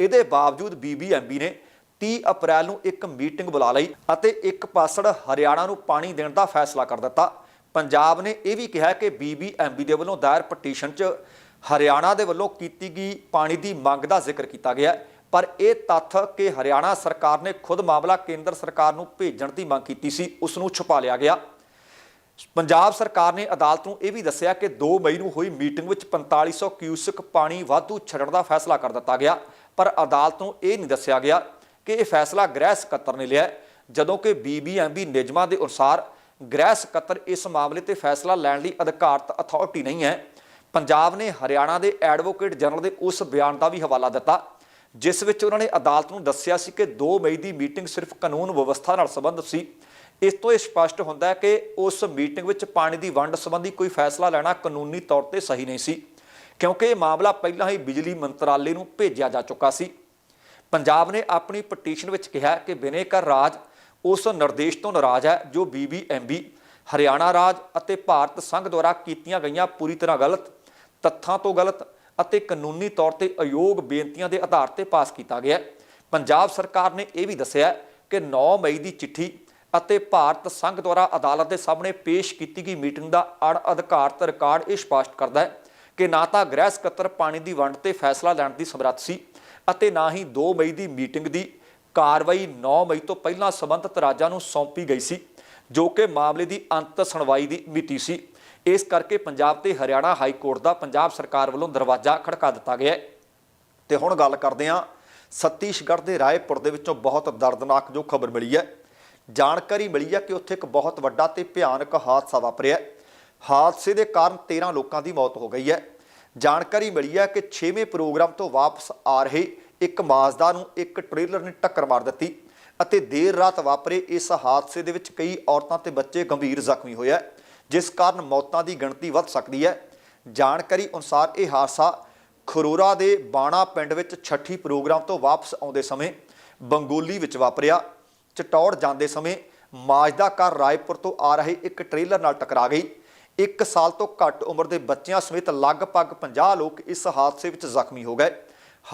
ਇਹਦੇ ਬਾਵਜੂਦ ਬੀਬੀਐਮਬੀ ਨੇ 30 ਅਪ੍ਰੈਲ ਨੂੰ ਇੱਕ ਮੀਟਿੰਗ ਬੁਲਾ ਲਈ ਅਤੇ ਇੱਕ ਪਾਸੜ ਹਰਿਆਣਾ ਨੂੰ ਪਾਣੀ ਦੇਣ ਦਾ ਫੈਸਲਾ ਕਰ ਦਿੱਤਾ। ਪੰਜਾਬ ਨੇ ਇਹ ਵੀ ਕਿਹਾ ਕਿ ਬੀਬੀਐਮਬੀ ਦੇ ਵੱਲੋਂ ਦਾਇਰ ਪਟੀਸ਼ਨ 'ਚ ਹਰਿਆਣਾ ਦੇ ਵੱਲੋਂ ਕੀਤੀ ਗਈ ਪਾਣੀ ਦੀ ਮੰਗ ਦਾ ਜ਼ਿਕਰ ਕੀਤਾ ਗਿਆ ਪਰ ਇਹ ਤੱਥ ਕਿ ਹਰਿਆਣਾ ਸਰਕਾਰ ਨੇ ਖੁਦ ਮਾਮਲਾ ਕੇਂਦਰ ਸਰਕਾਰ ਨੂੰ ਭੇਜਣ ਦੀ ਮੰਗ ਕੀਤੀ ਸੀ, ਉਸ ਨੂੰ ਛੁਪਾ ਲਿਆ ਗਿਆ। ਪੰਜਾਬ ਸਰਕਾਰ ਨੇ ਅਦਾਲਤ ਨੂੰ ਇਹ ਵੀ ਦੱਸਿਆ ਕਿ 2 ਮਈ ਨੂੰ ਹੋਈ ਮੀਟਿੰਗ ਵਿੱਚ 4500 ਕਿਊਸਕ ਪਾਣੀ ਵਾਧੂ ਛੱਡਣ ਦਾ ਫੈਸਲਾ ਕਰ ਦਿੱਤਾ ਗਿਆ, ਪਰ ਅਦਾਲਤ ਨੂੰ ਇਹ ਨਹੀਂ ਦੱਸਿਆ ਗਿਆ ਕਿ ਇਹ ਫੈਸਲਾ ਗ੍ਰਹਿ ਸਕੱਤਰ ਨੇ ਲਿਆ ਜਦੋਂ ਕਿ ਬੀਬੀਐਮਬੀ ਨਿਯਮਾਂ ਦੇ ਅਨੁਸਾਰ ਗ੍ਰਹਿ ਸਕੱਤਰ ਇਸ ਮਾਮਲੇ ਤੇ ਫੈਸਲਾ ਲੈਣ ਲਈ ਅਧਿਕਾਰਤ ਅਥਾਰਟੀ ਨਹੀਂ ਹੈ। ਪੰਜਾਬ ਨੇ ਹਰਿਆਣਾ ਦੇ ਐਡਵੋਕੇਟ ਜਨਰਲ ਦੇ ਉਸ ਬਿਆਨ ਦਾ ਵੀ ਹਵਾਲਾ ਦਿੱਤਾ, ਜਿਸ ਵਿੱਚ ਉਹਨਾਂ ਨੇ ਅਦਾਲਤ ਨੂੰ ਦੱਸਿਆ ਸੀ ਕਿ 2 ਮਈ ਦੀ ਮੀਟਿੰਗ ਸਿਰਫ ਕਾਨੂੰਨ ਵਿਵਸਥਾ ਨਾਲ ਸੰਬੰਧਿਤ ਸੀ। ਇਸ ਤੋਂ ਇਹ ਸਪਸ਼ਟ ਹੁੰਦਾ ਹੈ ਕਿ ਉਸ ਮੀਟਿੰਗ ਵਿੱਚ ਪਾਣੀ ਦੀ ਵੰਡ ਸੰਬੰਧੀ ਕੋਈ ਫੈਸਲਾ ਲੈਣਾ ਕਾਨੂੰਨੀ ਤੌਰ ਤੇ ਸਹੀ ਨਹੀਂ ਸੀ, ਕਿਉਂਕਿ ਇਹ ਮਾਮਲਾ ਪਹਿਲਾਂ ਹੀ ਬਿਜਲੀ ਮੰਤਰਾਲੇ ਨੂੰ ਭੇਜਿਆ ਜਾ ਚੁੱਕਾ ਸੀ। ਪੰਜਾਬ ਨੇ ਆਪਣੀ ਪਟੀਸ਼ਨ ਵਿੱਚ ਕਿਹਾ ਕਿ ਬਿਨੇਕਰ ਰਾਜ ਉਸ ਨਿਰਦੇਸ਼ ਤੋਂ ਨਾਰਾਜ਼ ਹੈ ਜੋ ਬੀਬੀਐਮਬੀ ਹਰਿਆਣਾ ਰਾਜ ਅਤੇ ਭਾਰਤ ਸੰਘ ਦੁਆਰਾ ਕੀਤੀਆਂ ਗਈਆਂ ਪੂਰੀ ਤਰ੍ਹਾਂ ਗਲਤ, ਤੱਥਾਂ ਤੋਂ ਗਲਤ ਅਤੇ ਕਾਨੂੰਨੀ ਤੌਰ ਤੇ ਅਯੋਗ ਬੇਨਤੀਆਂ ਦੇ ਆਧਾਰ ਤੇ ਪਾਸ ਕੀਤਾ ਗਿਆ ਪੰਜਾਬ ਸਰਕਾਰ ਨੇ ਇਹ ਵੀ ਦੱਸਿਆ ਕਿ 9 ਮਈ ਦੀ ਚਿੱਠੀ ਅਤੇ ਭਾਰਤ ਸੰਘ ਦੁਆਰਾ ਅਦਾਲਤ ਦੇ ਸਾਹਮਣੇ ਪੇਸ਼ ਕੀਤੀ ਗਈ ਮੀਟਿੰਗ ਦਾ ਅਣ ਅਧਿਕਾਰਤ ਰਿਕਾਰਡ ਇਹ ਸਪਸ਼ਟ ਕਰਦਾ ਹੈ ਕਿ ਨਾ ਤਾਂ ਗ੍ਰਹਿ ਸਕੱਤਰ ਪਾਣੀ ਦੀ ਵੰਡ ਤੇ ਫੈਸਲਾ ਲੈਣ ਦੀ ਸਮਰੱਥ ਸੀ ਅਤੇ ਨਾ ਹੀ 2 ਮਈ ਦੀ ਮੀਟਿੰਗ ਦੀ ਕਾਰਵਾਈ 9 ਮਈ ਤੋਂ ਪਹਿਲਾਂ ਸਬੰਧਤ ਰਾਜਾਂ ਨੂੰ ਸੌਂਪੀ ਗਈ ਸੀ, ਜੋ ਕਿ ਮਾਮਲੇ ਦੀ ਅੰਤ ਸੁਣਵਾਈ ਦੀ ਮਿਤੀ ਸੀ। ਇਸ ਕਰਕੇ ਪੰਜਾਬ ਤੇ ਹਰਿਆਣਾ ਹਾਈ ਕੋਰਟ ਦਾ ਪੰਜਾਬ ਸਰਕਾਰ ਵੱਲੋਂ ਦਰਵਾਜ਼ਾ ਖੜਕਾ ਦਿੱਤਾ ਗਿਆ ਹੈ। ਤੇ ਹੁਣ ਗੱਲ ਕਰਦੇ ਹਾਂ ਛੱਤੀਸਗੜ੍ਹ ਦੇ ਰਾਏਪੁਰ ਦੇ ਵਿੱਚੋਂ ਬਹੁਤ ਦਰਦਨਾਕ ਜੋ ਖਬਰ ਮਿਲੀ ਹੈ। ਜਾਣਕਾਰੀ ਮਿਲੀ ਹੈ ਕਿ ਉੱਥੇ ਇੱਕ ਬਹੁਤ ਵੱਡਾ ਤੇ ਭਿਆਨਕ ਹਾਦਸਾ ਵਾਪਰਿਆ ਹਾਦਸੇ ਦੇ ਕਾਰਨ 13 ਲੋਕਾਂ ਦੀ ਮੌਤ ਹੋ ਗਈ ਹੈ। ਜਾਣਕਾਰੀ ਮਿਲੀ ਹੈ ਕਿ 6ਵੇਂ ਪ੍ਰੋਗਰਾਮ ਤੋਂ ਵਾਪਸ ਆ ਰਹੇ ਇੱਕ ਮਾਜ਼ਦਾ ਨੂੰ ਇੱਕ ਟ੍ਰੇਲਰ ਨੇ ਟੱਕਰ ਮਾਰ ਦਿੱਤੀ ਅਤੇ ਦੇਰ ਰਾਤ ਵਾਪਰੇ ਇਸ ਹਾਦਸੇ ਦੇ ਵਿੱਚ ਕਈ ਔਰਤਾਂ ਤੇ ਬੱਚੇ ਗੰਭੀਰ ਜ਼ਖਮੀ ਹੋਇਆ ਜਿਸ ਕਾਰਨ ਮੌਤਾਂ ਦੀ ਗਿਣਤੀ ਵੱਧ ਸਕਦੀ ਹੈ। ਜਾਣਕਾਰੀ ਅਨੁਸਾਰ ਇਹ ਹਾਦਸਾ ਖਰੋਰਾ ਦੇ ਬਾਣਾ ਪਿੰਡ ਵਿੱਚ ਛੱਠੀ ਪ੍ਰੋਗਰਾਮ ਤੋਂ ਵਾਪਸ ਆਉਂਦੇ ਸਮੇਂ ਬੰਗੋਲੀ ਵਿੱਚ ਵਾਪਰਿਆ। ਚਟੌੜ ਜਾਂਦੇ ਸਮੇਂ ਮਾਜਦਾ ਕਾਰ ਰਾਏਪੁਰ ਤੋਂ ਆ ਰਹੇ ਇੱਕ ਟ੍ਰੇਲਰ ਨਾਲ ਟਕਰਾ ਗਈ। ਇੱਕ ਸਾਲ ਤੋਂ ਘੱਟ ਉਮਰ ਦੇ ਬੱਚਿਆਂ ਸਮੇਤ ਲਗਭਗ 50 ਲੋਕ ਇਸ ਹਾਦਸੇ ਵਿੱਚ ਜ਼ਖਮੀ ਹੋ ਗਏ।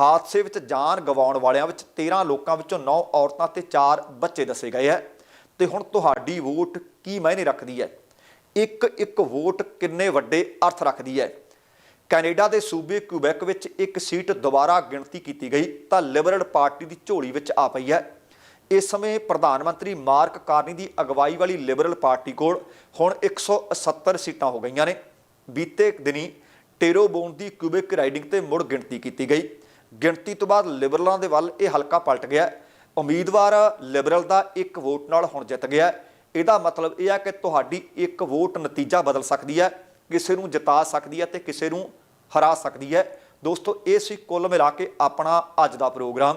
ਹਾਦਸੇ ਵਿੱਚ ਜਾਨ ਗਵਾਉਣ ਵਾਲਿਆਂ ਵਿੱਚ 13 ਲੋਕਾਂ ਵਿੱਚੋਂ 9 ਔਰਤਾਂ ਤੇ 4 ਬੱਚੇ ਦੱਸੇ ਗਏ ਹੈ। ਤੇ ਹੁਣ ਤੁਹਾਡੀ ਵੋਟ ਕੀ ਮਾਇਨੇ ਰੱਖਦੀ ਹੈ? ਇੱਕ ਇੱਕ ਵੋਟ ਕਿੰਨੇ ਵੱਡੇ ਅਰਥ ਰੱਖਦੀ ਹੈ? ਕੈਨੇਡਾ ਦੇ ਸੂਬੇ ਕਿਊਬੈਕ ਵਿੱਚ ਇੱਕ ਸੀਟ ਦੁਬਾਰਾ ਗਿਣਤੀ ਕੀਤੀ ਗਈ ਤਾਂ ਲਿਬਰਲ ਪਾਰਟੀ ਦੀ ਝੋਲੀ ਵਿੱਚ ਆ ਪਈ ਹੈ। ਇਸ ਸਮੇਂ ਪ੍ਰਧਾਨ ਮੰਤਰੀ ਮਾਰਕ ਕਾਰਨੀ ਦੀ ਅਗਵਾਈ ਵਾਲੀ ਲਿਬਰਲ ਪਾਰਟੀ ਕੋਲ ਹੁਣ 170 ਸੀਟਾਂ ਹੋ ਗਈਆਂ ਨੇ। ਬੀਤੇ ਦਿਨੀ ਟੇਰੋਬੋਨ ਦੀ ਕਿਊਬਿਕ ਰਾਈਡਿੰਗ ਤੇ ਮੁੜ ਗਿਣਤੀ ਕੀਤੀ ਗਈ। ਗਿਣਤੀ ਤੋਂ ਬਾਅਦ ਲਿਬਰਲਾਂ ਦੇ ਵੱਲ ਇਹ ਹਲਕਾ ਪਲਟ ਗਿਆ। ਉਮੀਦਵਾਰ ਲਿਬਰਲ ਦਾ ਇੱਕ ਵੋਟ ਨਾਲ ਹੁਣ ਜਿੱਤ ਗਿਆ। ਇਹਦਾ ਮਤਲਬ ਇਹ ਆ ਕਿ ਤੁਹਾਡੀ ਇੱਕ ਵੋਟ ਨਤੀਜਾ ਬਦਲ ਸਕਦੀ ਹੈ, ਕਿਸੇ ਨੂੰ ਜਿਤਾ ਸਕਦੀ ਹੈ ਤੇ ਕਿਸੇ ਨੂੰ ਹਰਾ ਸਕਦੀ ਹੈ। ਦੋਸਤੋ, ਇਹ ਸੀ ਕੁੱਲ ਮਿਲਾ ਕੇ ਆਪਣਾ ਅੱਜ ਦਾ ਪ੍ਰੋਗਰਾਮ।